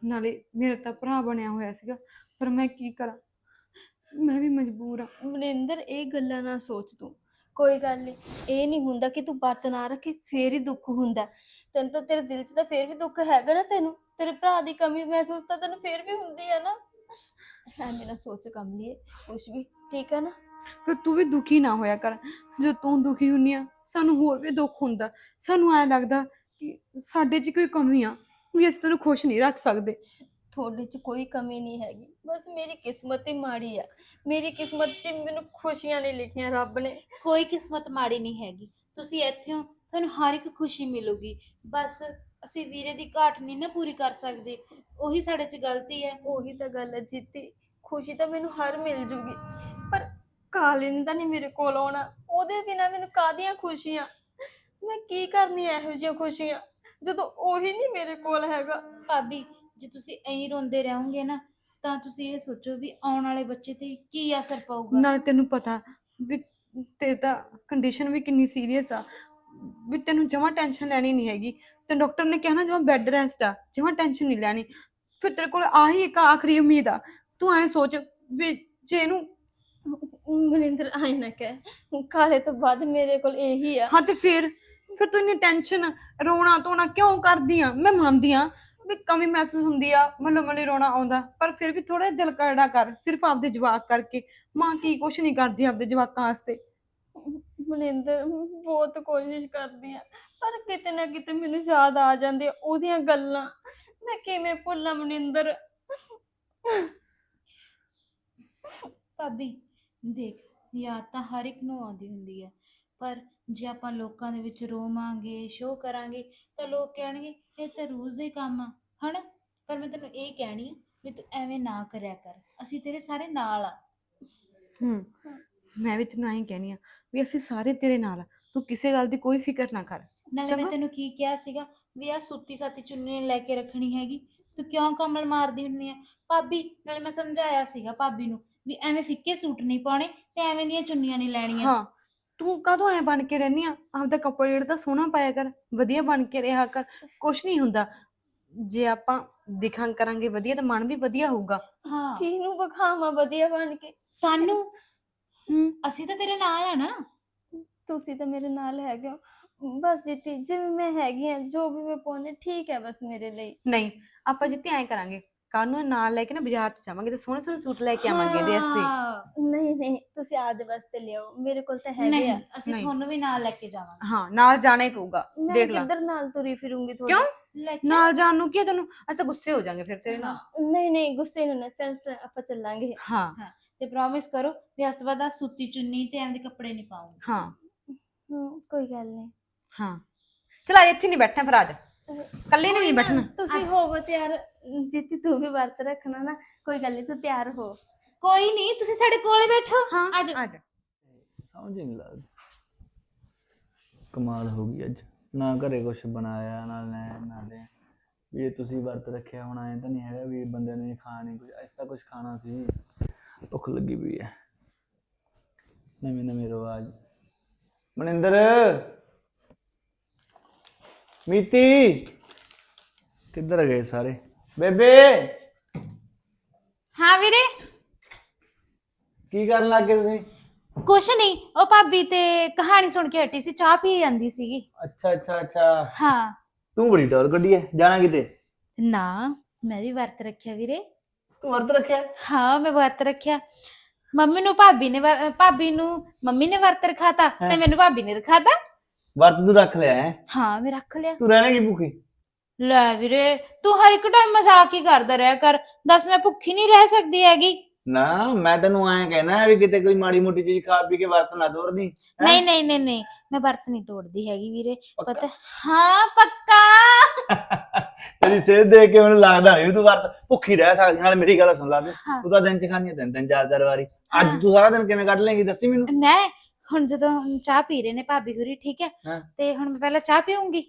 ਨਾਲੇ ਮੇਰਾ ਤਾਂ ਭਰਾ ਬਣਿਆ ਹੋਇਆ ਸੀਗਾ ਪਰ ਮੈਂ ਕੀ ਕਰਾਂ? ਮੈਂ ਵੀ ਮਜਬੂਰ ਆ। ਮਨਿੰਦਰ ਇਹ ਗੱਲਾਂ ਨਾ ਸੋਚ ਤੂੰ। ਕੋਈ ਗੱਲ ਨਹੀਂ ਇਹ ਨਹੀਂ ਹੁੰਦਾ ਕਿ ਤੂੰ ਵਰਤ ਨਾ ਰੱਖੇ ਫੇਰ ਹੀ ਦੁੱਖ ਹੁੰਦਾ। ਤੈਨੂੰ ਤਾਂ ਤੇਰੇ ਦਿਲ 'ਚ ਤਾਂ ਫੇਰ ਵੀ ਦੁੱਖ ਹੈਗਾ ਨਾ ਤੈਨੂੰ। ਤੇਰੇ ਭਰਾ ਦੀ ਕਮੀ ਮਹਿਸੂਸ ਤਾਂ ਤੈਨੂੰ ਫੇਰ ਵੀ ਹੁੰਦੀ ਹੈ ਨਾ। ਐਵੇਂ ਨਾ ਸੋਚ ਕੰਮ ਲਈ ਕੁਛ ਵੀ ਠੀਕ ਹੈ ਨਾ? ਫਿਰ ਤੂੰ ਵੀ ਦੁਖੀ ਨਾ ਹੋਇਆ ਕਰ। ਜਦੋਂ ਤੂੰ ਦੁਖੀ ਹੁੰਨੀ ਆ ਸਾਨੂੰ ਹੋਰ ਵੀ ਦੁੱਖ ਹੁੰਦਾ। ਸਾਨੂੰ ਐ ਲੱਗਦਾ ਕਿ ਸਾਡੇ 'ਚ ਕੋਈ ਕਮੀ ਆ ਵੀ ਅਸੀਂ ਤੈਨੂੰ ਖੁਸ਼ ਨਹੀਂ ਰੱਖ ਸਕਦੇ। ਤੁਹਾਡੇ 'ਚ ਕੋਈ ਕਮੀ ਨਹੀਂ ਹੈਗੀ। ਬਸ ਮੇਰੀ ਕਿਸਮਤ ਹੀ ਮਾੜੀ ਆ। ਮੇਰੀ ਕਿਸਮਤ 'ਚ ਮੈਨੂੰ ਖੁਸ਼ੀਆਂ ਨਹੀਂ ਲਿਖੀਆਂ ਰੱਬ ਨੇ। ਕੋਈ ਕਿਸਮਤ ਮਾੜੀ ਨਹੀਂ ਹੈਗੀ। ਤੁਸੀਂ ਇੱਥੇ ਹੋ ਤੁਹਾਨੂੰ ਹਰ ਇੱਕ ਖੁਸ਼ੀ ਮਿਲੂਗੀ। ਬਸ ਅਸੀਂ ਵੀਰੇ ਦੀ ਘਾਟ ਨਹੀਂ ਨਾ ਪੂਰੀ ਕਰ ਸਕਦੇ। ਉਹੀ ਸਾਡੇ 'ਚ ਗਲਤੀ ਹੈ। ਉਹੀ ਤਾਂ ਗੱਲ ਹੈ ਜੀਤੀ। ਖੁਸ਼ੀ ਤਾਂ ਮੈਨੂੰ ਹਰ ਮਿਲ ਜੂਗੀ। ਪਰ ਕਾਲੇ ਨੇ ਤਾਂ ਨਹੀਂ ਮੇਰੇ ਕੋਲ ਆਉਣਾ। ਉਹਦੇ ਬਿਨਾ ਮੈਨੂੰ ਕਾਹਦੀਆਂ ਖੁਸ਼ੀਆਂ? ਮੈਂ ਕੀ ਕਰਨੀ ਇਹੋ ਜਿਹੀਆਂ ਖੁਸ਼ੀਆਂ? ਜਦੋਂ ਉਹੀ ਨਹੀਂ ਮੇਰੇ ਕੋਲ ਹੈਗਾ। ਭਾਬੀ ਜੇ ਤੁਸੀਂ ਐਂ ਰੋਂਦੇ ਰਹੋਗੇ ਨਾ ਤਾਂ ਤੁਸੀਂ ਇਹ ਸੋਚੋ ਵੀ ਆਉਣ ਵਾਲੇ ਬੱਚੇ ਤੇ ਕੀ ਅਸਰ ਪਊਗਾ। ਨਾਲੇ ਤੈਨੂੰ ਪਤਾ ਵੀ ਤੇਰੇ ਤਾਂ ਕੰਡੀਸ਼ਨ ਵੀ ਕਿੰਨੀ ਸੀਰੀਅਸ ਆ। ਵੀ ਤੈਨੂੰ ਜਮਾਂ ਟੈਨਸ਼ਨ ਲੈਣੀ ਨਹੀਂ ਹੈਗੀ। ਤੇ ਡਾਕਟਰ ਨੇ ਕਿਹਾ ਨਾ ਜਮਾਂ ਬੈੱਡ ਰੈਸਟ ਆ ਜਮਾਂ ਟੈਨਸ਼ਨ ਨਹੀਂ ਲੈਣੀ। ਫਿਰ ਤੇਰੇ ਕੋਲ ਆਹੀ ਇੱਕ ਆਖਰੀ ਉਮੀਦ ਆ। ਤੂੰ ਐ ਸੋਚ ਵੀ ਜੇ ਇਹਨੂੰ ਮਨਿੰਦਰ ਆਈ ਨਾ ਕਹਿ ਕਾਲੇ ਤੋਂ ਬਾਅਦ ਮੇਰੇ ਕੋਲ ਇਹੀ ਆ। ਹਾਂ ਤੇ ਫਿਰ ਫਿਰ ਤੂੰ ਇੰਨੀ ਟੈਨਸ਼ਨ ਰੋਣਾ ਧੋਣਾ ਕਿਉਂ ਕਰਦੀ ਆ? ਮੈਂ ਮੰਨਦੀ ਆ ਵੀ ਕਮੀ ਮਹਿਸੂਸ ਹੁੰਦੀ ਆ ਮੱਲੋ ਮੱਲੀ ਰੋਣਾ ਆਉਂਦਾ ਪਰ ਫਿਰ ਵੀ ਥੋੜਾ ਦਿਲ ਕਰੜਾ ਕਰ ਸਿਰਫ ਆਪਦੇ ਜਵਾਕ ਕਰਕੇ। ਮਾਂ ਕੀ ਕੁਛ ਨਹੀਂ ਕਰਦੀ ਆਪਦੇ ਜਵਾਕਾਂ ਵਾਸਤੇ। ਮਨਿੰਦਰ ਬਹੁਤ ਕੋਸ਼ਿਸ਼ ਕਰਦੀ ਆ ਪਰ ਕਿਤੇ ਨਾ ਕਿਤੇ ਮੈਨੂੰ ਯਾਦ ਆ ਜਾਂਦੀ ਆ ਉਹਦੀਆਂ ਗੱਲਾਂ। ਮੈਂ ਕਿਵੇਂ ਭੁੱਲਾਂ ਮਨਿੰਦਰ? ਭਾਬੀ ਦੇਖ ਯਾਦ ਤਾਂ ਹਰ ਇੱਕ ਨੂੰ ਆਉਂਦੀ ਹੁੰਦੀ ਹੈ ਪਰ ਜੇ ਆਪਾਂ ਲੋਕਾਂ ਦੇ ਵਿੱਚ ਰੋਵਾਂਗੇ ਸ਼ੋਅ ਕਰਾਂਗੇ ਤਾਂ ਲੋਕ ਕਹਿਣਗੇ ਇਹ ਤਾਂ ਰੋਜ਼ ਦਾ ਕੰਮ ਆ ਹਨਾ? ਪਰ ਮੈਂ ਤੈਨੂੰ ਇਹ ਕਹਿਣੀ ਆ ਵੀ ਤੂੰ ਐਵੇਂ ਨਾ ਕਰਿਆ ਕਰ ਅਸੀਂ ਤੇਰੇ ਸਾਰੇ ਨਾਲ ਆ। ਹੂੰ। ਮੈਂ ਵੀ ਤੈਨੂੰ ਐਂ ਕਹਿਨੀ ਆ ਵੀ ਅਸੀਂ ਸਾਰੇ ਤੇਰੇ ਨਾਲ ਆ ਤੂੰ ਕਿਸੇ ਗੱਲ ਦੀ ਕੋਈ ਫਿਕਰ ਨਾ ਕਰ ਨਾਲੇ ਮੈਂ ਚੰਗਾ। ਤੈਨੂੰ ਕੀ ਕਿਹਾ ਸੀਗਾ ਵੀ ਆ ਸੁੱਤੀ ਸਾਤੀ ਚੁੰਨੀ ਲੈ ਕੇ ਰੱਖਣੀ ਹੈਗੀ ਤੂੰ ਕਿਉਂ ਕਮਲ ਮਾਰਦੀ ਹੁੰਨੀ ਆ? ਭਾਬੀ ਨਾਲੇ ਮੈਂ ਸਮਝਾਇਆ ਸੀਗਾ ਭਾਬੀ ਨੂੰ ਵੀ ਐਵੇਂ ਫਿੱਕੇ ਸੂਟ ਨਹੀਂ ਪਾਉਣੇ ਤੇ ਐਵੇਂ ਦੀਆਂ ਚੁੰਨੀਆਂ ਨਹੀਂ ਲੈਣੀਆਂ। ਹਾਂ ਤੂੰ ਕਦੋਂ ਐ ਬਣ ਕੇ ਰਹਿਨੀ ਆ? ਆਪਦਾ ਕੱਪੜਾ ਜਿਹੜਾ ਤਾਂ ਸੋਹਣਾ ਪਾਇਆ ਕਰ ਵਧੀਆ ਬਣ ਕੇ ਰਿਹਾ ਕਰ ਕੁਛ ਨਹੀਂ ਹੁੰਦਾ। ਜੇ ਆਪਾਂ ਦਿਖਾਂ ਕਰਾਂਗੇ ਵਧੀਆ ਤਾਂ ਮਨ ਵੀ ਵਧੀਆ ਹੋਊਗਾ। ਹਾਂ। ਕਿਹਨੂੰ ਵਿਖਾਵਾਂ ਵਧੀਆ ਬਣ ਕੇ? ਸਾਨੂੰ ਹੂੰ। ਅਸੀਂ ਤਾਂ ਤੇਰੇ ਨਾਲ ਆ ਨਾ। ਤੁਸੀਂ ਤਾਂ ਮੇਰੇ ਨਾਲ ਹੈਗੇ ਹੋ। ਬਸ ਜਿੱਤੀ ਜਿਵੇਂ ਮੈਂ ਹੈਗੀ ਆ ਜੋ ਵੀ ਮੈਂ ਪਾਉਣੇ ਠੀਕ ਹੈ ਬਸ ਮੇਰੇ ਲਈ। ਨਹੀਂ ਆਪਾਂ ਜਿੱਤੇ ਐਂ ਕਰਾਂਗੇ। ਕੱਲ ਨੂੰ ਇਹ ਨਾਲ ਲੈ ਕੇ ਨਾ ਬਾਜ਼ਾਰ ਚ ਜਾਵਾਂਗੇ ਤੇ ਸੋਹਣੇ ਸੋਹਣੇ ਸੂਟ ਲੈ ਕੇ ਆਵਾਂਗੇ ਇਹਦੇ ਵਾਸਤੇ। ਹਾਂ। ਨਹੀਂ ਨਹੀਂ ਤੁਸੀਂ ਆਪਦੇ ਵਾਸਤੇ ਲਿਆਓ। ਮੇਰੇ ਕੋਲ ਤਾਂ ਹੈਗੇ ਨਹੀਂ ਆ। ਅਸੀਂ ਨਹੀਂ। ਤੁਹਾਨੂੰ ਵੀ ਨਾਲ ਲੈ ਕੇ ਜਾਵਾਂਗੇ। ਹਾਂ ਨਾਲ ਜਾਣਾ ਹੀ ਪਊਗਾ। ਮੈਂ ਦੇਖ ਲੈ। ਕਿੱਧਰ ਨਾਲ ਤੁਰੀ ਫਿਰੂੰਗੀ ਤੁਹਾਡੇ? ਕਿਉਂ? ਲੈ ਕੇ ਨਾਲ ਜਾਣ ਨੂੰ ਕੀ ਤੈਨੂੰ? ਅਸੀਂ ਗੁੱਸੇ ਹੋ ਜਾਾਂਗੇ ਫਿਰ ਤੇਰੇ ਨਾਲ। ਨਹੀਂ ਨਹੀਂ ਗੁੱਸੇ ਨੂੰ ਨਾ ਚੱਲ ਚੱਲ, ਆਪਾਂ ਚੱਲਾਂਗੇ। ਹਾਂ। ਤੇ ਪ੍ਰੋਮਿਸ ਕਰੋ ਵੀ ਉਸ ਤੋਂ ਬਾਅਦ ਆਹ ਸੂਤੀ ਚੁੰਨੀ ਤੇ ਐਵੇਂ ਦੇ ਕੱਪੜੇ ਨਹੀਂ ਪਾਉਂਗੇ। ਹਾਂ। ਕੋਈ ਗੱਲ ਨਹੀਂ। ਹਾਂ। ਚਲ ਅੱਜ ਇੱਥੇ ਨਹੀਂ ਬੈਠਣਾ ਫਿਰ ਅੱਜ। ਕੱਲੇ ਨਹੀਂ ਬੈਠਣਾ। ਤੁਸੀਂ ਹੋਵੋ ਤਿਆਰ। ਜਿੱਤੀ ਤੂੰ ਵੀ ਵਰਤ ਰੱਖਣਾ ਨਾ। ਕੋਈ ਗੱਲ ਨਹੀਂ ਤੂੰ ਤਿਆਰ ਹੋ। ਕੋਈ ਨਹੀਂ ਤੁਸੀਂ ਸਾਡੇ ਕੋਲੇ ਬੈਠੋ। ਹਾਂ ਆਜੋ ਆ ਜਾ। ਸਮਝ ਨਹੀਂ ਲੱਗਦੀ। ਕਮਾਲ ਹੋ ਗਈ ਅੱਜ। ਨਾ ਘਰੇ ਕੁਝ ਬਣਾਇਆ ਨਾ ਲੈ ਨਾ ਦੇ ਵੀ ਇਹ ਤੁਸੀਂ ਵਰਤ ਰੱਖਿਆ ਹੋਣਾ ਐ ਤਾਂ ਨਹੀਂ ਹੈਗਾ ਵੀ ਬੰਦੇ ਨੇ ਖਾਣੀ ਕੁਝ ਐਸਾ ਕੁਝ ਖਾਣਾ ਸੀ। ਭੁੱਖ ਲੱਗੀ ਪਈ ਹੈ। ਨਵੇਂ ਨਵੇਂ ਰਿਵਾਜ। ਮਨਿੰਦਰ! ਮੀਤੀ! ਕਿੱਧਰ ਗਏ ਸਾਰੇ? ਬੇਬੇ! ਹਾਂ ਵੀਰੇ। ਕੀ ਕਰਨ ਲੱਗੇ ਤੁਸੀਂ? ਕੁਛ ਨਹੀਂ ਉਹ ਭਾਬੀ ਤੇ ਕਹਾਣੀ ਸੁਣ ਕੇ ਹਟੀ ਸੀ ਚਾਹ ਪੀ ਜਾਂਦੀ ਸੀਗੀ। ਅੱਛਾ ਅੱਛਾ ਅੱਛਾ। ਹਾਂ। ਤੂੰ ਬੜੀ ਟੌਰ ਕੱਢੀ ਐ ਜਾਣਾ ਕਿਤੇ? ਨਾ ਮੈਂ ਵੀ ਵਰਤ ਰੱਖਿਆ ਵੀਰੇ। ਤੂੰ ਵਰਤ ਰੱਖਿਆ? ਹਾਂ ਮੈਂ ਵਰਤ ਰੱਖਿਆ। ਮੰਮੀ ਨੂੰ ਭਾਬੀ ਨੇ ਵਰ- ਭਾਬੀ ਨੂੰ ਮੰਮੀ ਨੇ ਵਰਤ ਰਖਾਤਾ ਤੇ ਹਾਂ। ਮੈਨੂੰ ਭਾਬੀ ਨੇ ਰਖਾਤਾ। ਵਰਤ ਤੂੰ ਰੱਖ ਲਿਆ ਹੈ? ਹਾਂ ਮੈਂ ਰੱਖ ਲਿਆ। ਤੂੰ ਰਹਿਣੇਗੀ ਭੁੱਖੀ? ਲੈ ਵੀਰੇ ਤੂੰ ਹਰ ਇੱਕ ਟਾਈਮ ਮਜ਼ਾਕ ਹੀ ਕਰਦਾ ਰਿਹਾ ਕਰ। ਦੱਸ ਮੈਂ ਭੁੱਖੀ ਨਹੀਂ ਰਹਿ ਸਕਦੀ ਹੈਗੀ। ਨਾ ਮੈਂ ਤੈਨੂੰ ਐਂ ਕਹਿਣਾ ਵੀ ਕਿਤੇ ਕੋਈ ਮਾੜੀ ਮੋਟੀ ਚੀਜ਼ ਖਾ ਪੀ ਕੇ ਵਰਤ ਨਾ ਤੋੜਦੀ ਹੈਂ? ਨਹੀਂ ਨਹੀਂ ਨਹੀਂ ਨਹੀਂ ਮੈਂ ਵਰਤ ਨਹੀਂ ਤੋੜਦੀ ਹੈਗੀ ਵੀਰੇ ਪੱਕਾ? ਪਤਾ ਹਾਂ ਪੱਕਾ ਤੇਰੀ ਸਿਹਤ ਦੇਖ ਕੇ ਮੈਨੂੰ ਲੱਗਦਾ ਨਹੀਂ ਤੂੰ ਵਰਤ ਭੁੱਖੀ ਰਹਿ ਸਕਦੀ ਨਾਲ ਮੇਰੀ ਗੱਲ ਸੁਣ ਲਾ ਦੇ ਹਾਂ। ਤੂੰ ਤਾਂ ਦਿਨ ਚ ਖਾਣੀ ਤਿੰਨ ਤਿੰਨ ਚਾਰ ਚਾਰ ਵਾਰੀ। ਅੱਜ ਤੂੰ ਸਾਰਾ ਦਿਨ ਕਿਵੇਂ ਕੱਢ ਲੇਂਗੀ ਦੱਸੀ ਮੈਨੂੰ ਮੈਂ ਹੁਣ ਜਦੋਂ ਚਾਹ ਪੀ ਰਹੇ ਨੇ ਭਾਬੀ ਹੋਰੀ ਠੀਕ ਹੈ ਹਾਂ। ਤੇ ਹੁਣ ਮੈਂ ਪਹਿਲਾਂ ਚਾਹ ਪੀਉਂਗੀ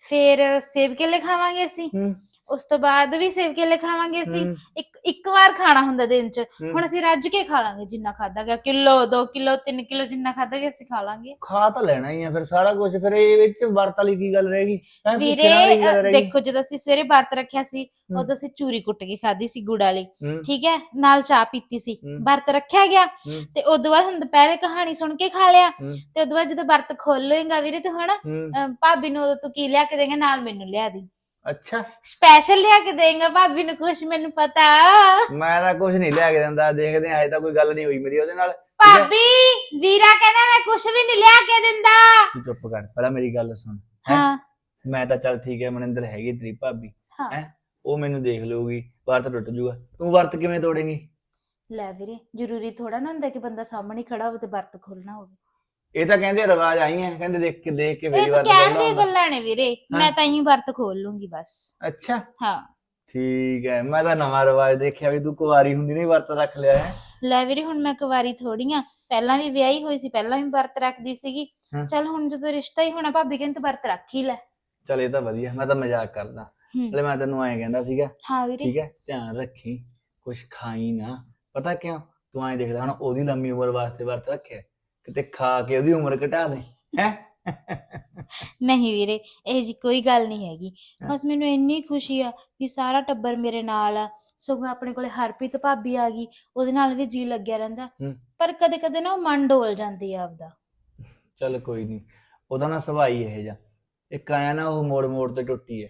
ਫਿਰ ਸੇਬ ਕੇਲੇ ਖਾਵਾਂਗੇ ਅਸੀਂ ਹੂੰ ਉਸ ਤੋਂ ਬਾਅਦ ਵੀ ਸੇਬ ਕੇਲੇ ਖਾਵਾਂਗੇ ਅਸੀਂ। ਇੱਕ ਇੱਕ ਵਾਰ ਖਾਣਾ ਹੁੰਦਾ ਦਿਨ ਚ। ਹੁਣ ਅਸੀਂ ਰੱਜ ਕੇ ਖਾ ਲਾਂਗੇ ਜਿੰਨਾ ਖਾਦਾ ਗਿਆ। ਕਿਲੋ 2 ਕਿਲੋ 3 ਕਿਲੋ ਜਿੰਨਾ ਖਾਦਾ ਗਿਆ ਅਸੀਂ ਖਾ ਲਾਂਗੇ ਖਾ ਤਾਂ ਲੈਣਾ ਹੀ ਆ ਫਿਰ ਸਾਰਾ ਕੁਝ ਫਿਰ ਇਹ ਵਿੱਚ ਵਰਤ ਵਾਲੀ ਕੀ ਗੱਲ ਰਹੇਗੀ? ਹੈਂ, ਭੁੱਖੇ ਵੀਰੇ ਨਾਲ ਗੱਲ? ਦੇਖੋ ਜਦੋਂ ਅਸੀਂ ਸਵੇਰੇ ਵਰਤ ਰੱਖਿਆ ਸੀ। ਉਦੋਂ ਅਸੀਂ ਚੂਰੀ ਕੁੱਟ ਕੇ ਖਾਧੀ ਸੀ ਗੁੜ ਵਾਲੀ। ਠੀਕ ਹੈ? ਨਾਲ ਚਾਹ ਪੀਤੀ ਸੀ। ਵਰਤ ਰੱਖਿਆ ਗਿਆ। ਹੂੰ। ਤੇ ਉਦੋਂ ਬਾਅਦ ਹੁਣ ਦੁਪਹਿਰੇ ਕਹਾਣੀ ਸੁਣ ਕੇ ਖਾ ਲਿਆ। ਹੂੰ। ਤੇ ਉਦੋਂ ਬਾਅਦ ਜਦੋਂ ਵਰਤ ਖੋਲੇਗਾ ਵੀਰੇ ਤੂੰ ਹਨਾ ਹੂੰ। ਅ, ਭਾਬੀ ਨੂੰ ਉਦੋਂ ਤੂੰ ਕੀ ਲਿਆ ਕੇ ਦੇਂਗਾ ਨਾਲ ਮੈਨੂੰ ਲਿਆ ਦੀ। ਅੱਛਾ। ਸਪੈਸ਼ਲ ਲਿਆ ਕੇ ਦੇਂਗਾ ਭਾਬੀ ਨੂੰ ਕੁਛ ਮੈਨੂੰ ਪਤਾ। ਮੈਂ ਤਾਂ ਕੁਝ ਨਹੀਂ ਲਿਆ ਕੇ ਦਿੰਦਾ ਦੇਖਦੇ ਆ ਹਜੇ ਤਾਂ ਕੋਈ ਗੱਲ ਨਹੀਂ ਹੋਈ ਮੇਰੀ ਉਹਦੇ ਨਾਲ? ਭਾਬੀ ਵੀਰਾ ਕਹਿੰਦਾ ਮੈਂ ਕੁਛ ਵੀ ਨਹੀਂ ਲਿਆ ਕੇ ਦਿੰਦਾ। ਤੂੰ ਚੁੱਪ ਕਰ ਪਹਿਲਾਂ ਮੇਰੀ ਗੱਲ ਸੁਣ ਹੈਂ? ਮੈਂ ਤਾਂ ਚੱਲ ਠੀਕ ਹੈ ਮਨਿੰਦਰ ਹੈਗੀ ਤੇਰੀ ਭਾਬੀ ਹੈਂ? ਉਹ ਮੈਨੂੰ ਦੇਖ ਲਊਗੀ ਵਰਤ ਟੁੱਟ ਜੂਗਾ। ਤੂੰ ਵਰਤ ਕਿਵੇਂ ਤੋੜੇਂਗੀ? ਲੈ ਵੀਰੇ ਜ਼ਰੂਰੀ ਥੋੜਾ ਨਾ ਹੁੰਦਾ ਕਿ ਬੰਦਾ ਸਾਹਮਣੇ ਖੜਾ ਹੋਵੇ ਤੇ ਵਰਤ ਖੋਲਣਾ ਹੋਵੇ। ਇਹ ਤਾਂ ਕਹਿੰਦੇ ਰਿਵਾਜ ਆਈ ਹੈ ਕਹਿੰਦੇ ਦੇਖ ਕੇ ਦੇਖ ਕੇ ਇਹ ਮੇਰੀ ਤਾਂ ਵਰਤ ਕਹਿਣ। ਗੱਲਾਂ ਨੇ ਵੀਰੇ ਮੈਂ ਤਾਂ ਹੀ ਵਰਤ ਖੋਲ ਲੂੰਗੀ ਬਸ। ਅੱਛਾ। ਹਾਂ। ਠੀਕ ਹੈ ਮੈਂ ਤਾਂ ਨਵਾਂ ਰਿਵਾਜ ਦੇਖਿਆ ਵੀ ਤੂੰ ਕੁਆਰੀ ਹੁੰਦੀ ਨਹੀਂ ਵਰਤ ਰੱਖ ਲਿਆ ਹੈ। ਲੈ ਵੀਰੇ ਹੁਣ ਮੈਂ ਕੁਵਾਰੀ ਥੋੜੀ ਆ ਪਹਿਲਾਂ ਵੀ ਵਿਆਹੀ ਹੋਈ ਸੀ ਪਹਿਲਾਂ ਵੀ ਵਰਤ ਰੱਖਦੀ ਸੀਗੀ। ਹਾਂ। ਚੱਲ ਹੁਣ ਜਦੋਂ ਰਿਸ਼ਤਾ ਹੀ ਹੋਣਾ ਭਾਬੀ ਕਹਿੰਦੇ ਵਰਤ ਰੱਖ ਹੀ ਲੈ। ਚਲ ਇਹ ਤਾਂ ਵਧੀਆ ਮੈਂ ਤਾਂ ਮਜ਼ਾਕ ਕਰਦਾ। ਹੂੰ। ਹਲੇ ਮੈਂ ਤੈਨੂੰ ਐਂ ਕਹਿੰਦਾ ਸੀਗਾ ਹਾਂ ਵੀਰੇ। ਠੀਕ ਹੈ ਧਿਆਨ ਰੱਖੀ ਕੁਛ ਖਾਈ ਨਾ। ਪਤਾ ਕਿਉਂ? ਤੂੰ ਐਂ ਦੇਖਦਾ ਹੁਣ ਉਹਦੀ ਲੰਮੀ ਉਮਰ ਵਾਸਤੇ ਵਰਤ ਰੱਖਿਆ। ਕਿਤੇ ਖਾ ਕੇ ਉਹਦੀ ਉਮਰ ਘਟਾ ਦੇ। ਹੈ? ਨਹੀਂ ਵੀਰੇ ਇਹ ਜੀ ਕੋਈ ਗੱਲ ਨਹੀਂ ਹੈਗੀ। ਬਸ ਮੈਨੂੰ ਇੰਨੀ ਖੁਸ਼ੀ ਆ ਕਿ ਸਾਰਾ ਟੱਬਰ ਮੇਰੇ ਨਾਲ ਆ। ਸਗੋਂ ਆਪਣੇ ਕੋਲੇ ਹਰਪ੍ਰੀਤ ਭਾਬੀ ਆ ਗਈ ਉਹਦੇ ਨਾਲ ਵੀ ਜੀ ਲੱਗਿਆ ਰਹਿੰਦਾ। ਹੂੰ। ਪਰ ਕਦੇ ਕਦੇ ਨਾ ਉਹ ਮਨ ਡੋਲ ਜਾਂਦੀ ਆ ਆਪਦਾ। ਚੱਲ ਕੋਈ ਨਹੀਂ ਉਹਦਾ ਨਾ ਸੁਭਾਅ ਹੀ ਇਹ ਜਾ ਇੱਕ ਆਇਆ ਨਾ ਉਹ ਮੋੜ ਮੋੜ ਤੇ ਟੁੱਟੀ ਹੈ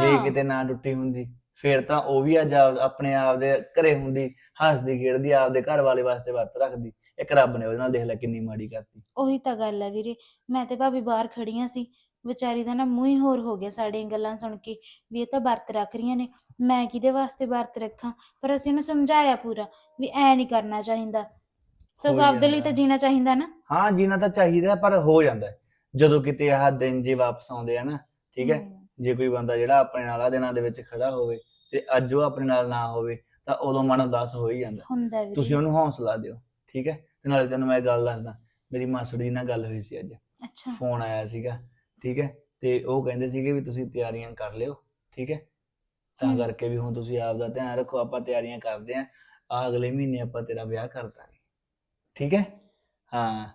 ਜੇ ਹਾਂ। ਕਿਤੇ ਨਾ ਟੁੱਟੀ ਹੁੰਦੀ ਫੇਰ ਤਾਂ ਉਹ ਵੀ ਅੱਜ ਆਪ- ਆਪਣੇ ਆਪ ਦੇ ਘਰੇ ਹੁੰਦੀ ਹੱਸਦੀ ਖੇਡਦੀ ਆਪਦੇ ਘਰ ਵਾਲੇ ਵਾਸਤੇ ਵਰਤ ਰੱਖਦੀ। ਇੱਕ ਰੱਬ ਨੇ ਉਹਦੇ ਨਾਲ ਦੇਖ ਲੈ ਕਿੰਨੀ ਮਾੜੀ ਕਰਤੀ। ਉਹੀ ਤਾਂ ਗੱਲ ਹੈ ਵੀਰੇ ਮੈਂ ਤੇ ਭਾਬੀ ਬਾਹਰ ਖੜੀਆਂ ਸੀ ਵਿਚਾਰੀ ਦਾ ਨਾ ਮੂੰਹ ਹੀ ਹੋਰ ਹੋ ਗਿਆ ਸਾਡੀਆਂ ਗੱਲਾਂ ਸੁਣ ਕੇ ਵੀ ਇਹ ਤਾਂ ਵਰਤ ਰੱਖ ਰਹੀਆਂ ਨੇ ਮੈਂ ਕਿਹਦੇ ਵਾਸਤੇ ਵਰਤ ਰੱਖਾਂ? ਪਰ ਅਸੀਂ ਉਹਨੂੰ ਸਮਝਾਇਆ ਪੂਰਾ ਵੀ ਐ ਨਹੀਂ ਕਰਨਾ ਚਾਹੀਦਾ। ਸਗੋਂ ਆਪਦੇ ਲਈ ਜਾਂਦਾ। ਤਾਂ ਜੀਣਾ ਚਾਹੀਦਾ ਨਾ। ਹਾਂ ਜੀਣਾ ਤਾਂ ਚਾਹੀਦਾ ਪਰ ਹੋ ਜਾਂਦਾ ਹੈ। ਜਦੋਂ ਕਿਤੇ ਆਹ ਦਿਨ ਜੇ ਵਾਪਸ ਆਉਂਦੇ ਆ ਨਾ ਠੀਕ ਹੈ ਹਮ, ਜੇ ਕੋਈ ਬੰਦਾ ਜਿਹੜਾ ਆਪਣੇ ਨਾਲ ਆ ਦਿਨਾਂ ਦੇ ਵਿੱਚ ਖੜਾ ਹੋਵੇ ਤੇ ਅੱਜ ਉਹ ਆਪਣੇ ਨਾਲ ਨਾ ਹੋਵੇ ਤਾਂ ਉਦੋਂ ਮਨ ਉਦਾਸ ਹੋ ਹੀ ਜਾਂਦਾ। ਹੁੰਦਾ ਵੀਰੇ। ਤੁਸੀਂ ਉਹਨੂੰ ਹੌਸਲਾ ਦਿਓ। ਠੀਕ ਹੈ? ਤੇ ਨਾਲੇ ਤੈਨੂੰ ਮੈਂ ਇੱਕ ਗੱਲ ਦੱਸਦਾ ਮੇਰੀ ਮਾਸੜੀ ਨਾਲ ਗੱਲ ਹੋਈ ਸੀ ਅੱਜ। ਅੱਛਾ। ਫੋਨ ਆਇਆ ਸੀਗਾ ਠੀਕ ਹੈ? ਤੇ ਉਹ ਕਹਿੰਦੇ ਸੀਗੇ ਵੀ ਤੁਸੀਂ ਤਿਆਰੀਆਂ ਕਰ ਲਿਓ ਠੀਕ ਹੈ? ਤਾਂ। ਕਰਕੇ ਵੀ ਹੁਣ ਤੁਸੀਂ ਆਪ ਦਾ ਧਿਆਨ ਰੱਖੋ ਆਪਾਂ ਤਿਆਰੀਆਂ ਕਰਦੇ ਆਂ ਆ ਅਗਲੇ ਮਹੀਨੇ ਆਪਾਂ ਤੇਰਾ ਵਿਆਹ ਕਰ ਦਾਂਗੇ। ਠੀਕ ਹੈ? ਹਾਂ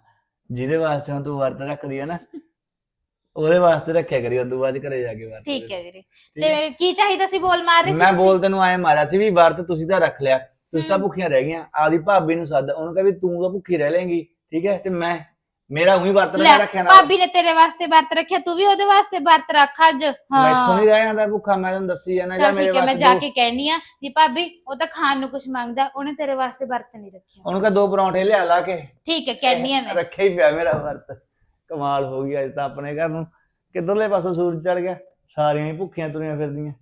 ਜਿਹਦੇ ਵਾਸਤੇ ਹੁਣ ਤੂੰ ਵਰਤ ਰੱਖਦੀ ਹੈ ਨਾ ਉਹਦੇ ਵਾਸਤੇ ਰੱਖਿਆ ਕਰੀ ਉਦੋਂ ਬਾਅਦ ਘਰੇ ਜਾ ਕੇ ਵਰਤ ਠੀਕ ਹੈ ਵੀਰੇ? ਤੇ ਕੀ ਚਾਹੀਦਾ ਸੀ ਬੋਲ ਮਾਰ ਰਹੇ ਸੀ ਮੈਂ? ਬੋਲ ਤੈਨੂੰ ਆਏ ਮਾਰਿਆ ਸੀ ਵੀ ਵਰਤ ਤੁਸੀਂ ਤਾਂ ਰੱਖ ਲਿਆ। ਤੁਸੀਂ ਤਾਂ। ਭੁੱਖੀਆਂ ਰਹਿ ਗਈਆਂ ਆਦੀ ਭਾਬੀ ਨੂੰ ਸੱਦ ਉਹਨੂੰ ਕਹ ਵੀ ਤੂੰ ਤਾਂ ਭੁੱਖੀ ਰਹਿ ਲੇਂਗੀ ਠੀਕ ਹੈ ਤੇ ਮੈਂ ਮੇਰਾ ਉਹੀ ਵਰਤ ਲੈ ਮੈਂ ਰੱਖਿਆ ਨਾ ਭਾਬੀ ਨੇ ਤੇਰੇ ਵਾਸਤੇ ਵਰਤ ਰੱਖਿਆ ਤੂੰ ਵੀ ਉਹਦੇ ਵਾਸਤੇ ਵਰਤ ਰੱਖ ਅੱਜ ਮੈਥੋਂ ਹਾਂ ਨਹੀਂ ਰਹਿ ਜਾਂਦਾ ਭੁੱਖਾ ਮੈਂ ਤੈਨੂੰ ਦੱਸੀ ਜਾਣਾ ਜਾਂ ਚਲ ਮੇਰੇ ਠੀਕ ਹੈ ਮੈਂ ਵਾਸਤੇ ਜਾ ਦੋ- ਕੇ ਕਹਿਣੀ ਆ ਜੀ ਭਾਬੀ ਉਹ ਤਾਂ ਖਾਣ ਨੂੰ ਕੁਝ ਮੰਗਦਾ ਉਹਨੇ ਤੇਰੇ ਵਾਸਤੇ ਵਰਤ ਨਹੀਂ ਰੱਖਿਆ। ਉਹਨੂੰ ਕਹ ਦੋ ਪਰੌਂਠੇ ਲਿਆ ਲਾ ਕੇ। ਠੀਕ ਹੈ ਕਹਿਣੀ ਆ ਮੈਂ। ਰੱਖਿਆ ਹੀ ਪਿਆ ਮੇਰਾ ਵਰਤ। ਕਮਾਲ ਹੋ ਗਈ ਅੱਜ ਤਾਂ ਆਪਣੇ ਘਰ ਨੂੰ। ਕਿੱਧਰਲੇ ਪਾਸੋਂ ਸੂਰਜ ਚੜ ਗਿਆ? ਸਾਰੀਆਂ ਹੀ ਭੁੱਖੀਆਂ ਤੁਰੀਆਂ ਫਿਰਦੀਆਂ।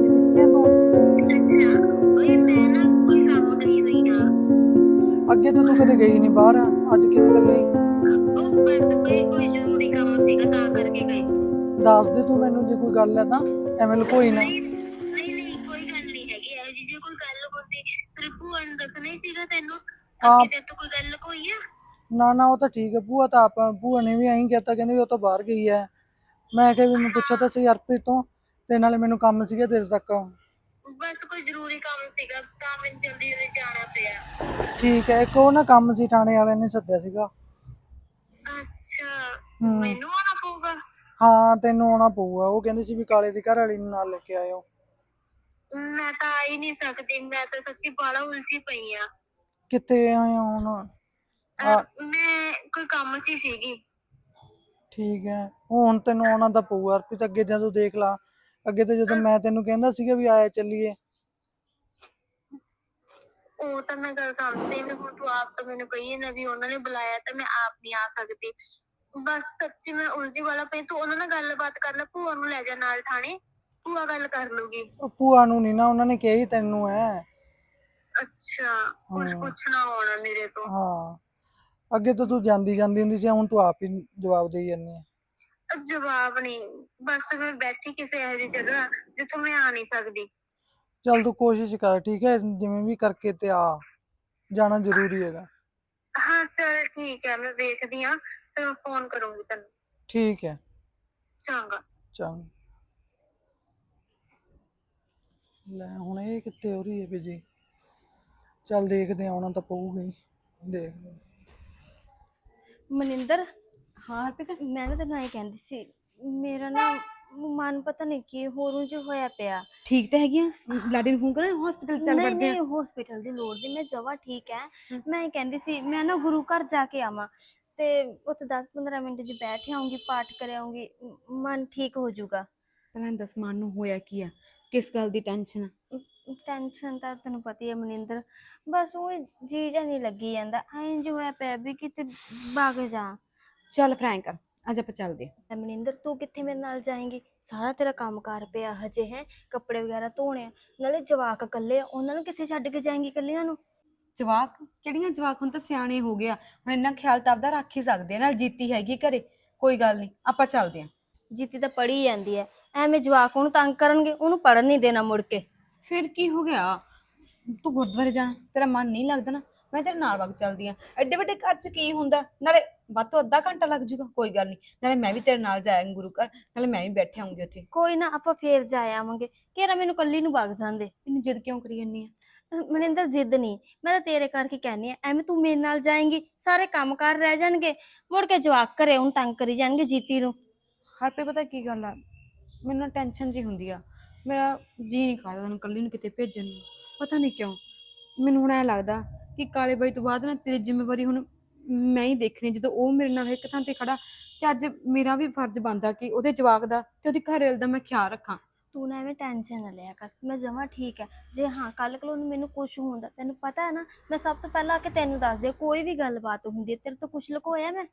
ਸੀ ਕਿੱਥੇ ਆ ਤੂੰ? ਅੱਛਾ ਓਏ ਮੈਂ ਨਾ ਕੋਈ ਕੰਮ ਕਰੀ ਹੋਈ ਆ ਅੱਗੇ ਤਾਂ ਤੂੰ ਕਦੇ ਗਈ ਨਹੀਂ ਬਾਹਰ ਅੱਜ ਕਿਵੇਂ ਲਈ ਉਹ ਬਸ ਬਈ ਕੋਈ ਜ਼ਰੂਰੀ ਕੰਮ ਸੀਗਾ ਤਾਂ ਕਰਕੇ ਗਈ ਸੀ। ਦੱਸ ਦੇ ਤੂੰ ਮੈਨੂੰ ਜੇ ਕੋਈ ਗੱਲ ਹੈ ਤਾਂ ਐਵੇਂ ਲਕੋਈ ਨਾ। ਨਹੀਂ ਨਹੀਂ ਨਹੀਂ ਕੋਈ ਗੱਲ ਨਹੀਂ ਹੈਗੀ ਇਹੋ ਜਿਹੀ ਜੇ ਕੋਈ ਗੱਲ ਹੁੰਦੀ ਤੇਰੀ ਭੂਆ ਨੂੰ ਦੱਸਣਾ ਹੀ ਸੀਗਾ ਤੈਨੂੰ ਹਾਂ। ਅੱਗੇ ਤੇ ਤੂੰ ਕੋਈ ਗੱਲ ਕੋਈ ਆ? ਨਾ ਨਾ ਉਹ ਤਾਂ ਠੀਕ ਹੈ ਭੂਆ ਤਾਂ ਆਪ ਭੂਆ ਨੇ ਵੀ ਐਂ ਕਹਿਤਾ ਕਹਿੰਦੇ ਵੀ ਉਹ ਤਾਂ ਬਾਹਰ ਗਈ ਹੈ। ਮੈਂ ਕਿਹਾ ਵੀ ਮੈਂ ਪੁੱਛਿਆ ਤਾਂ ਸੀ ਹਰਪ੍ਰੀਤ ਤੋਂ ਤੇ ਨਾਲੇ ਮੈਨੂੰ ਕੰਮ ਸੀਗਾ ਤੇਰੇ ਤੱਕ। ਬਸ ਕੋਈ ਜ਼ਰੂਰੀ ਕੰਮ ਸੀਗਾ ਤਾਂ ਮੈਨੂੰ ਜਲਦੀ ਜਲਦੀ ਜਾਣਾ ਪਿਆ। ਠੀਕ ਹੈ ਇੱਕ ਉਹ ਨਾ ਕੰਮ ਸੀ ਥਾਣੇ ਵਾਲਿਆਂ ਨੇ ਸੱਦਿਆ ਸੀਗਾ। ਅੱਛਾ ਮੈਨੂੰ ਆਉਣਾ ਪਊਗਾ? ਹਾਂ ਤੈਨੂੰ ਆਉਣਾ ਪਊਗਾ ਉਹ ਕਹਿੰਦੀ ਸੀ ਵੀ ਕਾਲੇ ਦੀ ਘਰ ਵਾਲੀ ਨੂੰ ਨਾਲ ਲੈ ਕੇ ਆਇਓ। ਮੈਂ ਤਾਂ ਆ ਹੀ ਨਹੀਂ ਸਕਦੀ ਮੈਂ ਤਾਂ ਸੱਚੀ ਬਾਲਾ ਉਲਝੀ ਪਈ ਆ। ਕਿੱਥੇ ਆਏ ਹੋ ਹੁਣ? ਅਹ, ਮੈਂ ਕੋਈ ਕੰਮ 'ਚ ਹੀ ਸੀਗੀ। ਠੀਕ ਹੈ ਹੁਣ ਤੈਨੂੰ ਆਉਣਾ ਤਾਂ ਪਊਗਾ ਅੱਗੇ ਜਦੋਂ ਦੇਖ ਲਾ। ਅੱਗੇ ਤੇ ਜਦੋਂ ਮੈਂ ਤੈਨੂੰ ਕਹਿੰਦਾ ਸੀਗਾ ਵੀ ਆਇਆ ਚੱਲੀਏ। ਉਹ ਤਾਂ ਮੈਂ ਗੱਲ ਸਮਝਦੀ ਮੈਂ ਹੁਣ ਤੂੰ ਆਪ ਤਾਂ ਮੈਨੂੰ ਕਹੀ ਨਾ ਵੀ ਉਹਨਾਂ ਨੇ ਬੁਲਾਇਆ ਤਾਂ ਮੈਂ ਆਪ ਨਹੀਂ ਆ ਸਕਦੀ। ਬਸ ਸੱਚੀ ਮੈਂ ਉਲਝੀ ਵਾਲਾ ਪਈ ਤੂੰ ਉਹਨਾਂ ਨਾਲ ਗੱਲਬਾਤ ਕਰ ਲੈ ਭੂਆ ਨੂੰ ਲੈ ਜਾ ਨਾਲ ਥਾਣੇ ਭੂਆ ਗੱਲ ਕਰ ਲੂਗੀ। ਉਹ ਭੂਆ ਨੂੰ ਨਹੀਂ ਨਾ ਉਹਨਾਂ ਨੇ ਕਿਹਾ ਹੀ ਤੈਨੂੰ ਐ। ਅੱਛਾ ਕੁਝ। ਪੁੱਛਣਾ ਹੋਣਾ ਮੇਰੇ ਤੋਂ। ਹਾਂ। ਅੱਗੇ ਤਾਂ ਤੂੰ ਜਾਂਦੀ ਜਾਂਦੀ ਹੁੰਦੀ ਸੀ ਹੁਣ ਤੂੰ ਆਪ ਹੀ ਜਵਾਬ ਦੇਈ ਜਾਂਦੀ ਹੈ ਜਵਾਬ ਨਹੀਂ ਬਸ ਮੈਂ ਬੈਠੀ ਕਿਸੇ ਇਹੋ ਜਿਹੀ ਜਗ੍ਹਾ ਜਿੱਥੋਂ ਮੈਂ ਆ ਨਹੀਂ ਸਕਦੀ। ਚੱਲ ਤੂੰ ਕੋਸ਼ਿਸ਼ ਕਰ ਠੀਕ ਹੈ? ਜਿਵੇਂ ਵੀ ਕਰਕੇ ਤੇ ਆ। ਜਾਣਾ ਜ਼ਰੂਰੀ ਹੈਗਾ। ਹਾਂ ਚਲ ਠੀਕ ਹੈ ਮੈਂ ਵੇਖਦੀ ਆ ਫਿਰ ਮੈਂ ਫੋਨ ਕਰੂੰਗੀ ਤੈਨੂੰ। ਠੀਕ ਹੈ। ਚੰਗਾ। ਚੰਗ ਲੈ ਹੁਣ ਇਹ ਕਿੱਥੇ ਹੋ ਰਹੀ ਹੈ ਬਿਜ਼ੀ? ਚੱਲ ਦੇਖਦੇ ਆ ਆਉਣਾ ਤਾਂ ਪਊਗਾ। ਹੀ ਦੇਖਦੇ ਹਾਂ। ਮਨਿੰਦਰ ਹਾਂ ਹਰਪ੍ਰੀਤ ਮੈਂ ਨਾ ਤੈਨੂੰ ਐਂ ਕਹਿੰਦੀ ਸੀ ਮੇਰਾ ਨਾ ਮਨ ਪਤਾ ਨਹੀਂ ਕੀ ਹੋਰੂ ਜਿਹਾ ਹੋਇਆ ਪਿਆ। ਠੀਕ ਤਾਂ ਹੈਗੀ ਆ ਲਾਡੀ ਨੂੰ ਫੋਨ ਕਰਾਂ ਹਸਪੀਟਲ ਚੱਲ ਨਹੀਂ ਵੜਦੇ ਆ? ਨਹੀਂ ਹਸਪੀਟਲ ਦੀ ਲੋੜ ਨਹੀਂ ਮੈਂ ਜਵਾ ਠੀਕ ਹੈ। ਮੈਂ ਇਹ ਕਹਿੰਦੀ ਸੀ ਮੈਂ ਨਾ ਗੁਰੂ ਘਰ ਜਾ ਕੇ ਆਵਾਂ ਤੇ ਉੱਥੇ 10-15 ਮਿੰਟ ਚ ਬੈਠ ਆਉਂਗੀ ਪਾਠ ਕਰ ਆਉਂਗੀ ਮਨ ਠੀਕ ਹੋ ਜਾਊਗਾ। ਪਹਿਲਾਂ ਦੱਸ ਮਨ ਨੂੰ ਹੋਇਆ ਕੀ ਆ? ਕਿਸ ਗੱਲ ਦੀ ਟੈਨਸ਼ਨ ਆ? ਟੈਨਸ਼ਨ ਤਾਂ ਤੈਨੂੰ ਪਤਾ ਹੀ ਹੈ ਮਨਿੰਦਰ। ਬਸ ਉਹ ਜੀ ਜਾਂ ਨਹੀਂ ਲੱਗੀ ਜਾਂਦਾ ਐਂ ਜੋ ਹੋਇਆ ਪਿਆ ਵੀ ਕਿਤੇ ਭੱਗ ਜਾ। ਚੱਲ ਫਰੈਂਕ ਅੱਜ ਆਪਾਂ ਚੱਲਦੇ ਐ ਮਨਿੰਦਰ ਤੂੰ ਕਿੱਥੇ ਮੇਰੇ ਨਾਲ ਜਾਏਂਗੀ? ਸਾਰਾ ਤੇਰਾ ਕੰਮ ਕਾਰ ਪਿਆ ਹਜੇ ਹੈ ਕੱਪੜੇ ਵਗੈਰਾ ਧੋਣੇ ਆ। ਨਾਲੇ ਜਵਾਕ ਇਕੱਲੇ ਆ ਉਹਨਾਂ ਨੂੰ ਕਿੱਥੇ ਛੱਡ ਕੇ ਜਾਏਂਗੀ ਇਕੱਲੀਆਂ ਨੂੰ? ਜਵਾਕ? ਕਿਹੜੀਆਂ ਜਵਾਕ? ਹੁਣ ਤਾਂ ਸਿਆਣੇ ਹੋ ਗਿਆ ਹੁਣ ਇੰਨਾ ਖਿਆਲ ਤਾਂ ਆਪਦਾ ਰੱਖ ਹੀ ਸਕਦੇ ਆ ਨਾਲ ਜੀਤੀ ਹੈਗੀ ਘਰੇ। ਕੋਈ ਗੱਲ ਨਹੀਂ ਆਪਾਂ ਚੱਲਦੇ ਆ ਜੀਤੀ ਤਾਂ ਪੜ੍ਹੀ ਜਾਂਦੀ ਐ ਐਵੇਂ ਜਵਾਕ ਉਹਨੂੰ ਤੰਗ ਕਰਨਗੇ ਉਹਨੂੰ ਪੜਨ ਨਹੀਂ ਦੇਣਾ ਮੁੜ ਕੇ। ਫਿਰ ਕੀ ਹੋ ਗਿਆ? ਤੂੰ ਗੁਰਦੁਆਰੇ ਜਾਣਾ ਤੇਰਾ ਮਨ ਨਹੀਂ ਲੱਗਦਾ ਨਾ? ਮੈਂ ਤੇਰੇ ਨਾਲ ਵਗ ਚੱਲਦੀ ਆ ਐਡੇ ਵੱਡੇ ਘਰ 'ਚ ਕੀ ਹੁੰਦਾ? ਨਾਲੇ ਵੱਧ ਤੋਂ ਅੱਧਾ ਘੰਟਾ ਲੱਗ ਜੂਗਾ ਕੋਈ ਗੱਲ ਨਹੀਂ ਨਾਲੇ ਮੈਂ ਵੀ ਤੇਰੇ ਨਾਲ ਜਾਵਾਂਗੀ ਗੁਰੂ ਘਰ ਨਾਲੇ ਮੈਂ ਵੀ ਬੈਠੇ ਆਉਂਗੀ ਉੱਥੇ। ਕੋਈ ਨਾ ਆਪਾਂ ਫੇਰ ਜਾ ਆਵਾਂਗੇ। ਕਿਹੜਾ ਮੈਨੂੰ ਕੱਲੀ ਨੂੰ ਵਗ ਜਾਂਦੇ। ਇੰਨੀ ਜਿੱਦ ਕਿਉਂ ਕਰੀ ਜੰਨੀ ਆ? ਮਨਿੰਦਰ ਜਿੱਦ ਨਹੀਂ ਮੈਂ ਤਾਂ ਤੇਰੇ ਕਰਕੇ ਕਹਿੰਨੀ ਆ ਐਵੇਂ ਤੂੰ ਮੇਰੇ ਨਾਲ ਜਾਏਂਗੀ ਸਾਰੇ ਕੰਮ ਕਾਰ ਰਹਿ ਜਾਣਗੇ। ਮੁੜ ਕੇ ਜਵਾਕ ਘਰੇ ਉਹਨੂੰ ਤੰਗ ਕਰੀ ਜਾਣਗੇ ਜੀਤੀ ਨੂੰ। ਹਰਪੇ ਪਤਾ ਕੀ ਗੱਲ ਆ? ਮੈਨੂੰ ਨਾ ਟੈਨਸ਼ਨ ਜੀ ਹੁੰਦੀ ਆ। ਮੇਰਾ ਜੀ ਨਹੀਂ ਕਰਦਾ ਤੈਨੂੰ ਕੱਲੀ ਨੂੰ ਕਿਤੇ ਭੇਜਣ ਨੂੰ। ਪਤਾ ਨਹੀਂ ਕਿਉਂ। ਮੈਨੂੰ ਹੁਣ ਐ ਲੱਗਦਾ ਕਿ ਕਾਲੇ ਬਾਈ ਤੋਂ ਬਾਅਦ ਨਾ ਤੇਰੀ ਜ਼ਿੰਮੇਵਾਰੀ ਹੁਣ ਮੈਂ ਹੀ ਦੇਖਣੀ ਜਦੋਂ ਉਹ ਮੇਰੇ ਨਾਲ ਇੱਕ ਥਾਂ ਤੇ ਖੜਾ ਤੇ ਅੱਜ ਮੇਰਾ ਵੀ ਫਰਜ਼ ਬਣਦਾ ਕਿ ਉਹਦੇ ਜਵਾਕ ਦਾ ਤੇ ਉਹਦੀ ਘਰੇਲ ਦਾ ਮੈਂ ਖਿਆਲ ਰੱਖਾਂ। ਤੂੰ ਨਾ ਐਵੇਂ ਟੈਨਸ਼ਨ ਨਾ ਲਿਆ ਕਰ ਮੈਂ ਜਮਾ ਠੀਕ ਹੈ ਜੇ ਹਾਂ ਕੱਲ ਕੋਲ ਨੂੰ ਮੈਨੂੰ ਕੁਝ ਹੁੰਦਾ ਤੈਨੂੰ ਪਤਾ ਹੈ ਨਾ ਮੈਂ ਸਭ ਤੋਂ ਪਹਿਲਾਂ ਆ ਕੇ ਤੈਨੂੰ ਦੱਸ ਦਿਆ ਕੋਈ ਵੀ ਗੱਲਬਾਤ ਹੁੰਦੀ ਹੈ ਤੇਰੇ ਤੋਂ ਕੁਝ ਲੁਕੋਇਆ ਮੈਂ?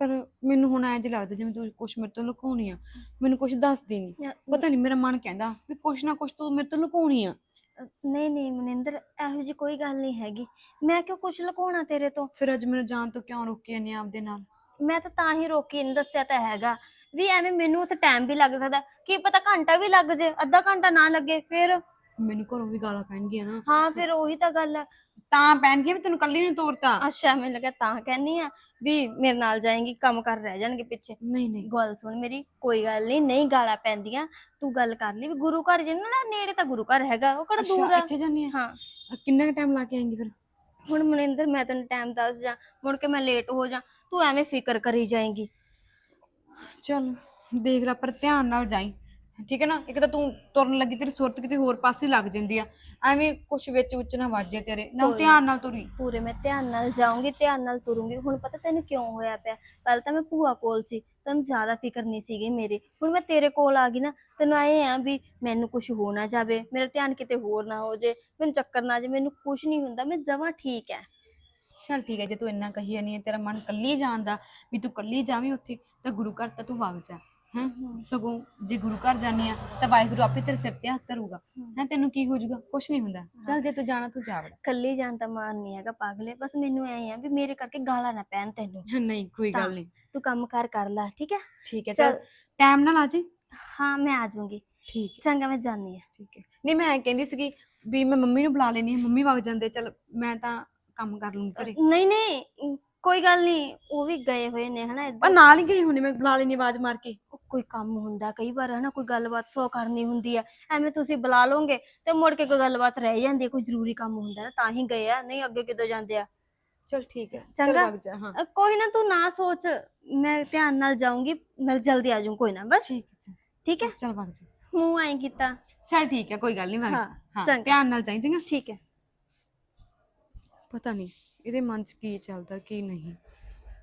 ਪਰ ਮੈਨੂੰ ਹੁਣ ਐਂ ਜਿਹਾ ਲੱਗਦਾ ਜਿਵੇਂ ਤੂੰ ਕੁਛ ਮੇਰੇ ਤੋਂ ਲੁਕਾਉਣੀ ਆ ਮੈਨੂੰ ਕੁਛ ਦੱਸਦੀ ਨਹੀਂ ਪਤਾ ਨਹੀਂ ਮੇਰਾ ਮਨ ਕਹਿੰਦਾ ਵੀ ਕੁਛ ਨਾ ਕੁਛ ਤੂੰ ਮੇਰੇ ਤੋਂ ਲੁਕਾਉਣੀ ਆ। ਨਹੀਂ ਨਹੀਂ ਮਨਿੰਦਰ ਇਹੋ ਜੀ ਕੋਈ ਗੱਲ ਨਹੀਂ ਹੈਗੀ। ਮੈਂ ਕਿਉਂ ਕੁਝ ਲੁਕਾਉਣਾ ਤੇਰੇ ਤੋਂ? ਫਿਰ ਅੱਜ ਮੈਨੂੰ ਜਾਣ ਤੋਂ ਕਿਉਂ ਰੋਕੀ ਜਾਂਦੀ ਆ ਆਪਦੇ ਨਾਲ? ਮੈਂ ਤਾਂ ਤਾਂ ਹੀ ਰੋਕੀ ਨਹੀਂ ਦੱਸਿਆ ਤਾਂ ਹੈਗਾ। ਵੀ ਐਵੇਂ ਮੈਨੂੰ ਉੱਥੇ ਟਾਈਮ ਵੀ ਲੱਗ ਸਕਦਾ। ਕੀ ਪਤਾ ਘੰਟਾ ਵੀ ਲੱਗ ਜੇ ਅੱਧਾ ਘੰਟਾ ਨਾ ਲੱਗੇ ਫਿਰ? ਮੈਨੂੰ ਘਰੋਂ ਵੀ ਗਾਲਾਂ ਪੈਣਗੀਆਂ ਨਾ। ਹਾਂ ਫਿਰ ਉਹੀ ਤਾਂ ਗੱਲ ਹੈ ਤਾਂ ਪੈਣਗੀਆਂ ਵੀ ਤੈਨੂੰ ਕੱਲੀ ਨੂੰ ਤੋਰਤਾ। ਅੱਛਾ ਮੈਨੂੰ ਲੱਗਾ ਤਾਂ ਕਹਿੰਨੀ ਆ ਵੀ ਮੇਰੇ ਨਾਲ ਜਾਏਂਗੀ ਕੰਮ ਕਰ ਰਹਿ ਜਾਣਗੇ ਪਿੱਛੇ। ਨਹੀਂ ਨਹੀਂ। ਗੱਲ ਸੁਣ ਮੇਰੀ ਕੋਈ ਗੱਲ ਨਹੀਂ ਨਹੀਂ ਗਾਲਾਂ ਪੈਂਦੀਆਂ। ਤੂੰ ਗੱਲ ਕਰ ਲਈ ਵੀ ਗੁਰੂ ਘਰ ਜੇ ਨਾ ਨੇੜੇ ਤਾਂ ਗੁਰੂ ਘਰ ਹੈਗਾ ਉਹ ਕਿਹੜਾ ਦੂਰ ਆ? ਇੱਥੇ ਜਾਨੀ ਆ? ਹਾਂ। ਕਿੰਨਾ ਟਾਈਮ ਲਾ ਕੇ ਆਏਂਗੀ ਫਿਰ? ਹੁਣ ਮਨਿੰਦਰ ਮੈਂ ਤੈਨੂੰ ਟਾਈਮ ਦੱਸ ਜਾ ਮੁੜ ਕੇ ਮੈਂ ਲੇਟ ਹੋ ਜਾ ਤੂੰ ਐਵੇਂ ਫਿਕਰ ਕਰੀ ਜਾਏਂਗੀ। ਚਲ ਦੇਖ ਲੈ ਪਰ ਧਿਆਨ ਨਾਲ ਜਾਈ। ਠੀਕ ਹੈ ਨਾ? ਇੱਕ ਤਾਂ ਤੂੰ ਤੁਰਨ ਲੱਗੀ ਤੇਰੀ ਸੁਰਤ ਕਿਤੇ ਹੋਰ ਪਾਸੇ ਲੱਗ ਜਾਂਦੀ ਆ। ਐਵੇਂ ਕੁਛ ਵਿੱਚ ਵਿੱਚ ਨਾ ਵੱਜੇ ਤੇਰੇ। ਨਾ ਕੋਈ ਧਿਆਨ ਨਾਲ ਤੁਰੀ। ਪੂਰੇ ਮੈਂ ਧਿਆਨ ਨਾਲ ਜਾਊਂਗੀ ਧਿਆਨ ਨਾਲ ਤੁਰੂੰਗੀ। ਹੁਣ ਪਤਾ ਤੈਨੂੰ ਕਿਉਂ ਹੋਇਆ ਪਿਆ? ਪਹਿਲਾਂ ਤਾਂ ਮੈਂ ਭੂਆ ਕੋਲ ਸੀ ਤੈਨੂੰ ਜ਼ਿਆਦਾ ਫਿਕਰ ਨਹੀਂ ਸੀਗੀ ਮੇਰੀ। ਹੁਣ ਮੈਂ ਤੇਰੇ ਕੋਲ ਆ ਗਈ ਨਾ ਤੈਨੂੰ ਆਏ ਆ ਵੀ ਮੈਨੂੰ ਕੁਝ ਹੋ ਨਾ ਜਾਵੇ ਮੇਰਾ ਧਿਆਨ ਕਿਤੇ ਹੋਰ ਨਾ ਹੋ ਜੇ ਮੈਨੂੰ ਚੱਕਰ ਨਾ ਆ ਜੇ ਮੈਨੂੰ ਕੁਝ ਨਹੀਂ ਹੁੰਦਾ ਮੈਂ ਜਮਾਂ ਠੀਕ ਹੈ ਚਲ ਠੀਕ ਹੈ ਜੇ ਤੂੰ ਇੰਨਾ ਕਹੀ ਜਾਨੀ ਹੈ ਤੇਰਾ ਮਨ ਕੱਲੀ ਜਾਣਦਾ ਵੀ ਤੂੰ ਕੱਲੀ ਜਾਵੀਂ ਉੱਥੇ ਤਾਂ ਗੁਰੂ ਘਰ ਤਾਂ ਤੂੰ ਵਗ ਜਾ। ਹੈ? ਸਗੋਂ ਜੇ ਗੁਰੂ ਘਰ ਜਾਨੀ ਆ ਤਾਂ ਵਾਹਿਗੁਰੂ ਆਪੇ ਤੇਰੇ ਸਿਰ ਤੇ ਹੱਥ ਧਰੂਗਾ। ਹੈ। ਤੈਨੂੰ ਕੀ ਹੋ ਜਾਊਗਾ? ਕੁਛ ਨਹੀਂ ਹੁੰਦਾ। ਚਲ ਜੇ ਤੂੰ ਜਾਣਾ ਤੂੰ ਜਾ ਵੜ। ਕੱਲੀ ਜਾਣ ਤਾਂ ਮਾਨ ਨਹੀਂ ਹੈਗਾ ਪਾਗਲੇ। ਬਸ ਮੈਨੂੰ ਐ ਆ ਵੀ ਮੇਰੇ ਕਰਕੇ ਗਾਲਾਂ ਨਾ ਪੈਣ ਤੈਨੂੰ। ਨਹੀਂ ਕੋਈ ਗੱਲ ਨਹੀਂ। ਤੂੰ ਕੰਮ ਕਰ ਕਰ ਲੈ ਠੀਕ ਹੈ? ਠੀਕ ਹੈ ਚੱਲ। ਟਾਈਮ ਨਾਲ ਆ ਜੀ। ਹਾਂ ਮੈਂ ਆ ਜਾਊਂਗੀ। ਠੀਕ ਹੈ। ਚੰਗਾ ਮੈਂ ਜਾਣੀ ਆ ਠੀਕ ਹੈ। ਨਹੀਂ ਮੈਂ ਕਹਿੰਦੀ ਸੀਗੀ ਵੀ ਮੈਂ ਮੰਮੀ ਨੂੰ ਬੁਲਾ ਲੈਣੀ ਮੰਮੀ ਵਗ ਜਾਂਦੇ ਚਲ ਮੈਂ ਤਾਂ ਕੰਮ ਕਰ ਲੂੰਗੀ ਘਰੇ। ਨਹੀਂ ਨਹੀਂ ਕੋਈ ਗੱਲ ਨਹੀਂ ਉਹ ਵੀ ਗਏ ਹੋਏ ਨੇ ਹਨਾ ਪਰ ਇੱਧਰ। ਨਾਲ ਹੀ ਗਈ ਹੁੰਦੀ ਮੈਂ ਬੁਲਾ ਲੈਣੀ ਆਵਾਜ਼ ਮਾਰ ਕੇ। ਕੋਈ ਕੰਮ ਹੁੰਦਾ ਕਈ ਵਾਰ ਹਨਾ ਕੋਈ ਗੱਲਬਾਤ ਸੌ ਕਰਨੀ ਹੁੰਦੀ ਆ ਐਵੇਂ ਤੁਸੀਂ ਬੁਲਾ ਲੋਗੇ ਤੇ ਮੁੜ ਕੇ ਕੋਈ ਗੱਲਬਾਤ ਰਹਿ ਜਾਂਦੀ ਕੋਈ ਜ਼ਰੂਰੀ ਕੰਮ ਹੁੰਦਾ ਨਾ ਤਾਂ ਹੀ ਗਏ ਆ ਨਹੀਂ ਅੱਗੇ ਕਿਦੋਂ ਜਾਂਦੇ ਆ। ਚਲ ਠੀਕ ਹੈ ਚੰਗਾ। ਚਲ ਵਗ ਜਾ ਹਾਂ। ਅ, ਕੋਈ ਨਾ ਤੂੰ ਨਾ ਸੋਚ ਮੈਂ ਧਿਆਨ ਨਾਲ ਜਾਊਂਗੀ ਮੈਂ ਜਲਦੀ ਆ ਜਾਊਂ ਕੋਈ ਨਾ ਬਸ। ਠੀਕ ਹੈ ਠੀਕ ਹੈ? ਚਲ ਵਗ ਜਾ। ਮੂੰਹ ਐਂ ਕੀਤਾ। ਚਲ ਠੀਕ ਹੈ ਕੋਈ ਗੱਲ ਨਹੀਂ ਵਗ ਹਾਂ, ਜਾ। ਹਾਂ ਚੰਗਾ। ਧਿਆਨ ਨਾਲ ਜਾਈਂ ਚੰਗਾ। ਠੀਕ ਹੈ। ਪਤਾ ਨਹੀਂ। ਇਹਦੇ ਮਨ 'ਚ ਕੀ ਚੱਲਦਾ, ਕੀ ਨਹੀਂ?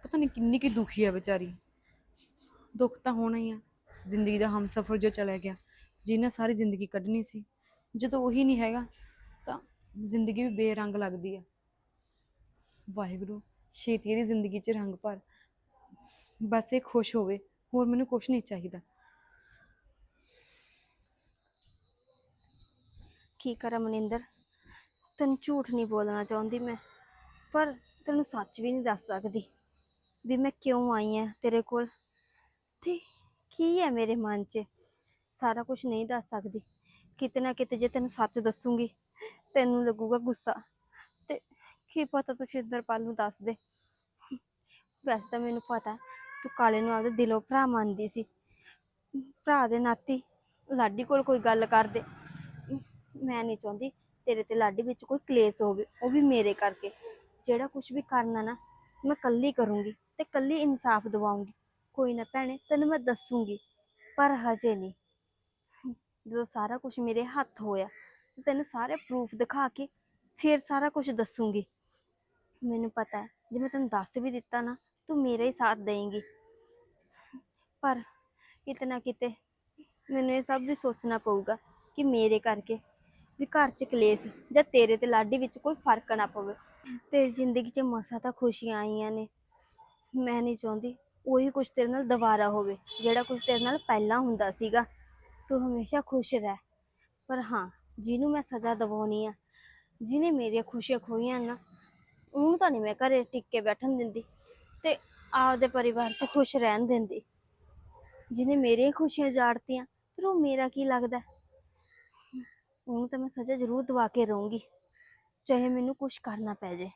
ਪਤਾ ਨਹੀਂ ਕਿੰਨੀ ਕੀ ਦੁਖੀ ਹੈ ਵਿਚਾਰੀ। ਦੁੱਖ ਤਾਂ ਹੋਣਾ ਹੀ ਆ। ਜ਼ਿੰਦਗੀ ਦਾ ਹਮਸਫਰ ਜੋ ਚਲਾ ਗਿਆ, ਜਿਹਨੇ ਸਾਰੀ ਜ਼ਿੰਦਗੀ ਕੱਢਣੀ ਸੀ। ਜਦੋਂ ਉਹੀ ਨਹੀਂ ਹੈਗਾ, ਤਾਂ ਜ਼ਿੰਦਗੀ ਵੀ ਬੇਰੰਗ ਲੱਗਦੀ ਆ। ਵਾਹਿਗੁਰੂ, ਛੇਤੀ ਇਹਦੀ ਜ਼ਿੰਦਗੀ 'ਚ ਰੰਗ ਭਰ। ਬਸ ਇਹ ਖੁਸ਼ ਹੋਵੇ, ਹੋਰ ਮੈਨੂੰ ਕੁਝ ਨਹੀਂ ਚਾਹੀਦਾ। ਕੀ ਕਰਾਂ ਮਨਿੰਦਰ? ਤੈਨੂੰ ਝੂਠ ਨਹੀਂ ਬੋਲਣਾ ਚਾਹੁੰਦੀ ਮੈਂ। ਪਰ ਤੈਨੂੰ ਸੱਚ ਵੀ ਨਹੀਂ ਦੱਸ ਸਕਦੀ ਵੀ ਮੈਂ ਕਿਉਂ ਆਈ ਆ ਤੇਰੇ ਕੋਲ। ਤੇ ਕੀ ਹੈ ਮੇਰੇ ਮਨ 'ਚ? ਸਾਰਾ ਕੁਝ ਨਹੀਂ ਦੱਸ ਸਕਦੀ। ਕਿਤੇ ਨਾ ਕਿਤੇ ਜੇ ਤੈਨੂੰ ਸੱਚ ਦੱਸੂਗੀ, ਤੈਨੂੰ ਲੱਗੂਗਾ ਗੁੱਸਾ। ਤੇ ਕੀ ਪਤਾ ਤੂੰ ਸ਼ਿੰਦਰਪਾਲ ਨੂੰ ਦੱਸ ਦੇ। ਵੈਸੇ ਤਾਂ ਮੈਨੂੰ ਪਤਾ ਤੂੰ ਕਾਲੇ ਨੂੰ ਆਪਦੇ ਦਿਲੋਂ ਭਰਾ ਮੰਨਦੀ ਸੀ। ਭਰਾ ਦੇ ਨਾਤੀ, ਲਾਡੀ ਕੋਲ ਕੋਈ ਗੱਲ ਕਰਦੇ ਮੈਂ ਨਹੀਂ ਚਾਹੁੰਦੀ ਤੇਰੇ ਤੇ ਲਾਡੀ ਵਿੱਚ ਕੋਈ ਕਲੇਸ਼ ਹੋਵੇ, ਉਹ ਵੀ ਮੇਰੇ ਕਰਕੇ। ਜਿਹੜਾ ਕੁਝ ਵੀ ਕਰਨਾ ਨਾ, ਮੈਂ ਕੱਲੀ ਕਰੂੰਗੀ ਤੇ ਕੱਲੀ ਇਨਸਾਫ ਦਿਵਾਉਂਗੀ। ਕੋਈ ਨਾ ਭੈਣੇ, ਤੈਨੂੰ ਮੈਂ ਦੱਸੂਗੀ, ਪਰ ਹਜੇ ਨਹੀਂ। ਜਦੋਂ ਸਾਰਾ ਕੁਝ ਮੇਰੇ ਹੱਥ ਹੋਇਆ, ਤੈਨੂੰ ਸਾਰੇ ਪ੍ਰੂਫ ਦਿਖਾ ਕੇ ਫਿਰ ਸਾਰਾ ਕੁਝ ਦੱਸੂਗੀ। ਮੈਨੂੰ ਪਤਾ ਹੈ, ਜੇ ਮੈਂ ਤੈਨੂੰ ਦੱਸ ਵੀ ਦਿੱਤਾ ਨਾ, ਤੂੰ ਮੇਰਾ ਹੀ ਸਾਥ ਦੇਂਗੀ ਪਰ ਕਿਤੇ ਨਾ ਕਿਤੇ ਮੈਨੂੰ ਇਹ ਸਭ ਵੀ ਸੋਚਣਾ ਪਊਗਾ ਕਿ ਮੇਰੇ ਕਰਕੇ ਵੀ ਘਰ 'ਚ ਕਲੇਸ਼ ਜਾਂ ਤੇਰੇ ਤੇ ਲਾਡੀ ਵਿੱਚ ਕੋਈ ਫ਼ਰਕ ਨਾ ਪਵੇ। ਤੇਰੀ ਜ਼ਿੰਦਗੀ 'ਚ ਮਸਾ ਤਾਂ ਖੁਸ਼ੀਆਂ ਆਈਆਂ ਨੇ। ਮੈਂ ਨਹੀਂ ਚਾਹੁੰਦੀ ਉਹੀ ਕੁਝ ਤੇਰੇ ਨਾਲ ਦੁਬਾਰਾ ਹੋਵੇ, ਜਿਹੜਾ ਕੁਝ ਤੇਰੇ ਨਾਲ ਪਹਿਲਾਂ ਹੁੰਦਾ ਸੀਗਾ। ਤੂੰ ਹਮੇਸ਼ਾ ਖੁਸ਼ ਰਹਿ। ਪਰ ਹਾਂ, ਜਿਹਨੂੰ ਮੈਂ ਸਜ਼ਾ ਦਿਵਾਉਣੀ ਆ, ਜਿਹਨੇ ਮੇਰੀਆਂ ਖੁਸ਼ੀਆਂ ਖੋਈਆਂ ਨਾ, ਉਹਨੂੰ ਤਾਂ ਨਹੀਂ ਮੈਂ ਘਰੇ ਟਿਕ ਕੇ ਬੈਠਣ ਦਿੰਦੀ ਤੇ ਆਪਦੇ ਪਰਿਵਾਰ 'ਚ ਖੁਸ਼ ਰਹਿਣ ਦਿੰਦੀ। ਜਿਹਨੇ ਮੇਰੀਆਂ ਖੁਸ਼ੀਆਂ ਜਾੜਤੀਆਂ, ਫਿਰ ਉਹ ਮੇਰਾ ਕੀ ਲੱਗਦਾ? ਉਹਨੂੰ ਤਾਂ ਮੈਂ ਸਜ਼ਾ ਜ਼ਰੂਰ ਦਵਾ ਕੇ ਰਹੂੰਗੀ। ਚਾਹੇ ਮੈਨੂੰ ਕੁਝ ਕਰਨਾ ਪੈ ਜਾਏ।